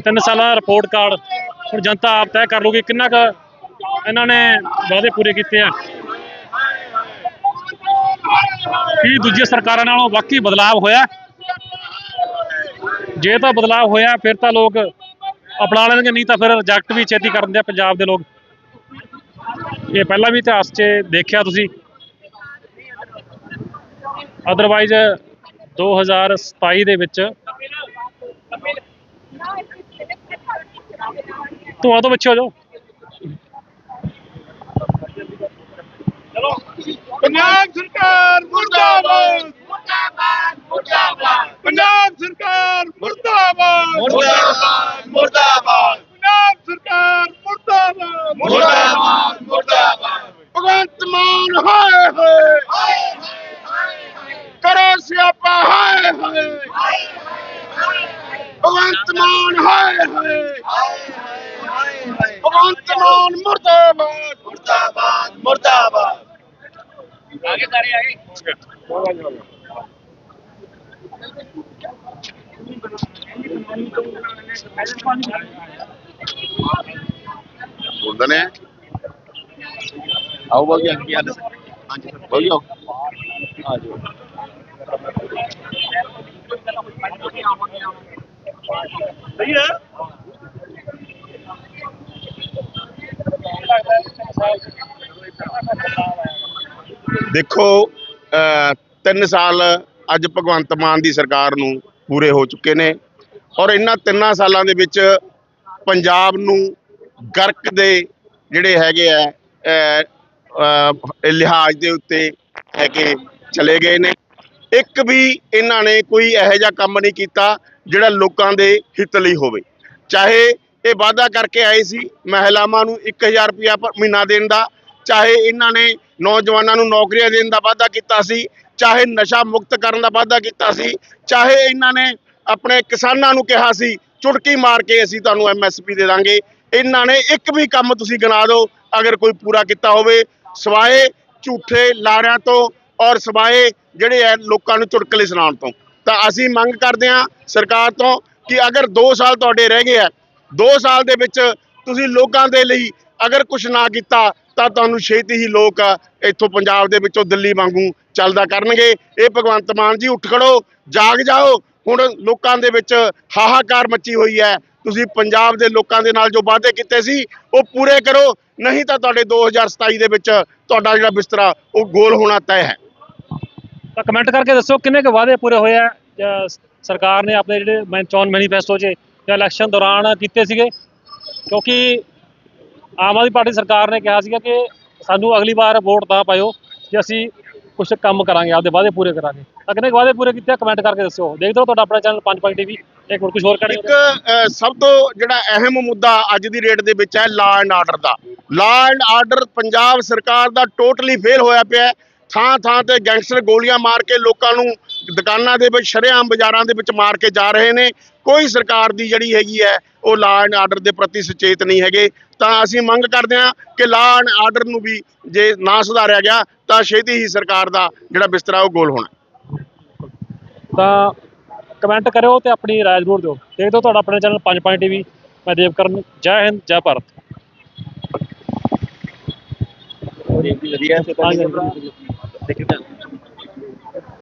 3 ਸਾਲਾਂ ਦਾ ਰਿਪੋਰਟ ਕਾਰਡ ਹੁਣ ਜਨਤਾ ਆਪ ਤੈਅ ਕਰ ਲੂਗੀ ਕਿੰਨਾ ਕੁ ਇਹਨਾਂ ਨੇ ਵਾਅਦੇ ਪੂਰੇ ਕੀਤੇ ਆ। ਕੀ ਦੂਜੀਆਂ ਸਰਕਾਰਾਂ ਨਾਲੋਂ ਵਾਕਈ ਬਦਲਾਅ ਹੋਇਆ? ਜੇ ਤਾਂ ਬਦਲਾਅ ਹੋਇਆ, ਫਿਰ ਤਾਂ ਲੋਕ ਅਪਣਾ ਲੈਣਗੇ, ਨਹੀਂ ਤਾਂ ਫਿਰ ਰਿਜੈਕਟ ਵੀ ਛੇਤੀ ਕਰਨ ਦੇ ਪੰਜਾਬ ਦੇ ਲੋਕ। ਇਹ ਪਹਿਲਾਂ ਵੀ ਇਤਿਹਾਸ 'ਚ ਦੇਖਿਆ ਤੁਸੀਂ। ਅਦਰਵਾਈਜ਼ 2027 ਦੇ ਵਿੱਚ ਤੂੰ ਆ ਤੋਂ ਪਿੱਛੇ ਹੋ ਜਾਓ। ਪੰਜਾਬ ਸਰਕਾਰ ਮੁਰਦਾਬਾਦ। ਪੰਜਾਬ ਸਰਕਾਰ ਮੁਰਦਾਬਾਦ। ਮੁਰਦਾਬਾਦ ਮੁਰਦਾਬਾਦ। ਪੰਜਾਬ ਸਰਕਾਰ ਮੁਰਦਾਬਾਦ। ਮੁਰਦਾਬਾਦ ਮੁਰਦਾਬਾਦ। ਭਗਵੰਤ ਮਾਨ ਹਾਏ ਹਾਏ। ਕਰੋ ਸਿਆਪਾ ਹਾਏ ਹਾਏ ਭਗਵੰਤ ਮਾਨ ਹਾਏ ਹਾਏ ਭਗਵੰਤ ਮਾਨ ਮੁਰਦਾਬਾਦ ਮੁਰਦਾਬਾਦ ਮੁਰਦਾਬਾਦ ਬੋਲਦੇ ਨੇ ਆਓ ਬੋਲ ਗਿਆ ਕੀ ਹਾਲ ਹੈ ਹਾਂਜੀ ਬੋਲਿਓ ਆ ਜਾਓ ਸਹੀ ਹੈ। ਦੇਖੋ ਅ, ਤਿੰਨ ਸਾਲ ਅੱਜ ਭਗਵੰਤ ਮਾਨ ਦੀ ਸਰਕਾਰ ਨੂੰ ਪੂਰੇ ਹੋ ਚੁੱਕੇ ਨੇ ਔਰ ਇਹਨਾਂ ਤਿੰਨਾਂ ਸਾਲਾਂ ਦੇ ਵਿੱਚ ਪੰਜਾਬ ਨੂੰ ਗਰਕ ਦੇ ਜਿਹੜੇ ਹੈਗੇ ਆ ਅ, ਅ, ਲਿਹਾਜ਼ ਦੇ ਉੱਤੇ ਹੈਗੇ ਚਲੇ ਗਏ ਨੇ। ਇੱਕ ਵੀ ਇਹਨਾਂ ਨੇ ਕੋਈ ਇਹੋ ਜਿਹਾ ਕੰਮ ਨਹੀਂ ਕੀਤਾ ਜਿਹੜਾ ਲੋਕਾਂ ਦੇ ਹਿੱਤ ਲਈ ਹੋਵੇ। ਚਾਹੇ ਇਹ ਵਾਅਦਾ ਕਰਕੇ ਆਏ ਸੀ, ਮਹਿਲਾਵਾਂ ਨੂੰ 1000 ਰੁਪਇਆ ਪਰ ਮਹੀਨਾ ਦੇਣ ਦਾ, ਚਾਹੇ ਇਹਨਾਂ ਨੇ ਨੌਜਵਾਨਾਂ ਨੂੰ ਨੌਕਰੀਆਂ ਦੇਣ ਦਾ ਵਾਅਦਾ ਕੀਤਾ ਸੀ, ਚਾਹੇ ਨਸ਼ਾ ਮੁਕਤ ਕਰਨ ਦਾ ਵਾਅਦਾ ਕੀਤਾ ਸੀ, ਚਾਹੇ ਇਹਨਾਂ ਨੇ ਆਪਣੇ ਕਿਸਾਨਾਂ ਨੂੰ ਕਿਹਾ ਸੀ, ਚੁਟਕੀ ਮਾਰ ਕੇ ਅਸੀਂ ਤੁਹਾਨੂੰ ਐਮਐਸਪੀ ਦੇ ਦਾਂਗੇ। ਇਹਨਾਂ ਨੇ ਇੱਕ ਵੀ ਕੰਮ ਤੁਸੀਂ ਗਿਣਾ ਦਿਓ, ਅਗਰ ਕੋਈ ਪੂਰਾ ਕੀਤਾ ਹੋਵੇ, ਸਵਾਏ ਝੂਠੇ ਲਾਰਿਆਂ ਤੋਂ ਔਰ ਸਵਾਏ ਜਿਹੜੇ ਹੈ ਲੋਕਾਂ ਨੂੰ ਚੁਟਕਲੇ ਸੁਣਾਉਣ ਤੋਂ। ਤਾਂ ਅਸੀਂ ਮੰਗ ਕਰਦੇ ਹਾਂ ਸਰਕਾਰ ਤੋਂ ਕਿ ਅਗਰ 2 ਸਾਲ ਤੁਹਾਡੇ ਰਹਿ ਗਏ ਆ 2 ਸਾਲ ਦੇ ਵਿੱਚ ਤੁਸੀਂ ਲੋਕਾਂ ਦੇ ਲਈ ਅਗਰ ਕੁਝ ਨਾ ਕੀਤਾ, ਤਾਂ ਤੁਹਾਨੂੰ ਛੇਤੀ ਹੀ ਲੋਕ ਇੱਥੋਂ ਪੰਜਾਬ ਦੇ ਵਿੱਚੋਂ ਦਿੱਲੀ ਵਾਂਗੂ ਚੱਲਦਾ ਕਰਨਗੇ। ਇਹ ਭਗਵੰਤ ਮਾਨ ਜੀ, ਉੱਠ ਖੜੋ, ਜਾਗ ਜਾਓ। ਹੁਣ ਲੋਕਾਂ ਦੇ ਵਿੱਚ ਹਾਹਾਕਾਰ ਮੱਚੀ ਹੋਈ ਹੈ। ਤੁਸੀਂ ਪੰਜਾਬ ਦੇ ਲੋਕਾਂ ਦੇ ਨਾਲ ਜੋ ਵਾਅਦੇ ਕੀਤੇ ਸੀ, ਉਹ ਪੂਰੇ ਕਰੋ। ਨਹੀਂ ਤਾਂ ਤੁਹਾਡੇ 2027 ਦੇ ਵਿੱਚ ਤੁਹਾਡਾ ਜਿਹੜਾ ਬਿਸਤਰਾ, ਉਹ ਗੋਲ ਹੋਣਾ ਤੈਅ ਹੈ। ਤਾਂ ਕਮੈਂਟ ਕਰਕੇ ਦੱਸੋ ਕਿੰਨੇ ਕੁ ਵਾਅਦੇ ਪੂਰੇ ਹੋਏ ਆ ਸਰਕਾਰ ਨੇ ਆਪਣੇ ਜਿਹੜੇ ਮੈਂ, ਚੋਣ ਮੈਨੀਫੈਸਟੋ 'ਚ ਜਾਂ ਇਲੈਕਸ਼ਨ ਦੌਰਾਨ ਕੀਤੇ ਸੀਗੇ? ਕਿਉਂਕਿ ਆਮ ਆਦਮੀ ਪਾਰਟੀ ਸਰਕਾਰ ਨੇ ਕਿਹਾ ਸੀਗਾ ਕਿ ਸਾਨੂੰ ਅਗਲੀ ਵਾਰ ਵੋਟ ਤਾਂ ਪਾਇਓ, ਜੇ ਅਸੀਂ ਕੁਝ ਕੰਮ ਕਰਾਂਗੇ, ਆਪਦੇ ਵਾਅਦੇ ਪੂਰੇ ਕਰਾਂਗੇ। ਤਾਂ ਕਿੰਨੇ ਕੁ ਵਾਅਦੇ ਪੂਰੇ ਕੀਤੇ ਕਮੈਂਟ ਕਰਕੇ ਦੱਸਿਓ। ਦੇਖਦੇ ਰਹੋ ਤੁਹਾਡਾ ਆਪਣਾ ਚੈਨਲ 5 ਟੀਵੀ ਇੱਕ ਹੋਰ ਕੁਝ ਹੋਰ ਕਰੇ ਇੱਕ ਸਭ ਤੋਂ ਜਿਹੜਾ ਅਹਿਮ ਮੁੱਦਾ ਅੱਜ ਦੀ ਡੇਟ ਦੇ ਵਿੱਚ ਹੈ law and order the. Law and order Punjab ਸਰਕਾਰ ਦਾ ਟੋਟਲੀ ਫੇਲ ਹੋਇਆ ਪਿਆ ਹੈ। ਥਾਂ ਥਾਂ ਤੇ ਗੈਂਗਸਟਰ ਗੋਲੀਆਂ ਮਾਰ ਕੇ ਲੋਕਾਂ ਨੂੰ ਦੁਕਾਨਾਂ ਦੇ ਵਿੱਚ ਸ਼ਰੇਆਮ ਬਾਜ਼ਾਰਾਂ ਦੇ ਵਿੱਚ ਮਾਰ ਕੇ ਜਾ ਰਹੇ ਨੇ। ਕੋਈ ਸਰਕਾਰ ਦੀ ਜਿਹੜੀ ਹੈਗੀ ਹੈ ਉਹ ਲਾ ਐਂਡ ਆਰਡਰ ਦੇ ਪ੍ਰਤੀ ਸੁਚੇਤ ਨਹੀਂ ਹੈਗੇ। ਤਾਂ ਅਸੀਂ ਮੰਗ ਕਰਦੇ ਹਾਂ ਕਿ ਲਾ ਐਂਡ ਆਰਡਰ ਨੂੰ ਵੀ ਜੇ ਨਾ ਸੁਧਾਰਿਆ ਗਿਆ ਤਾਂ ਛੇਤੀ ਹੀ ਸਰਕਾਰ ਦਾ ਜਿਹੜਾ ਬਿਸਤਰਾ ਉਹ ਗੋਲ ਹੋਣਾ। ਤਾਂ ਕਮੈਂਟ ਕਰਿਓ ਤੇ ਆਪਣੀ ਰਾਏ ਜ਼ਰੂਰ ਦਿਓ। ਦੇਖਦੇ ਹੋ ਤੁਹਾਡਾ ਆਪਣੇ ਚੈਨਲ 5 ਟੀਵੀ ਮੈਂ ਦੇਵਕਰਨ ਜੈ ਹਿੰਦ ਜੈ ਭਾਰਤ। ਵਧੀਆ ਸੇ ਹਾਂਜੀ। ਦੇਖਦੇ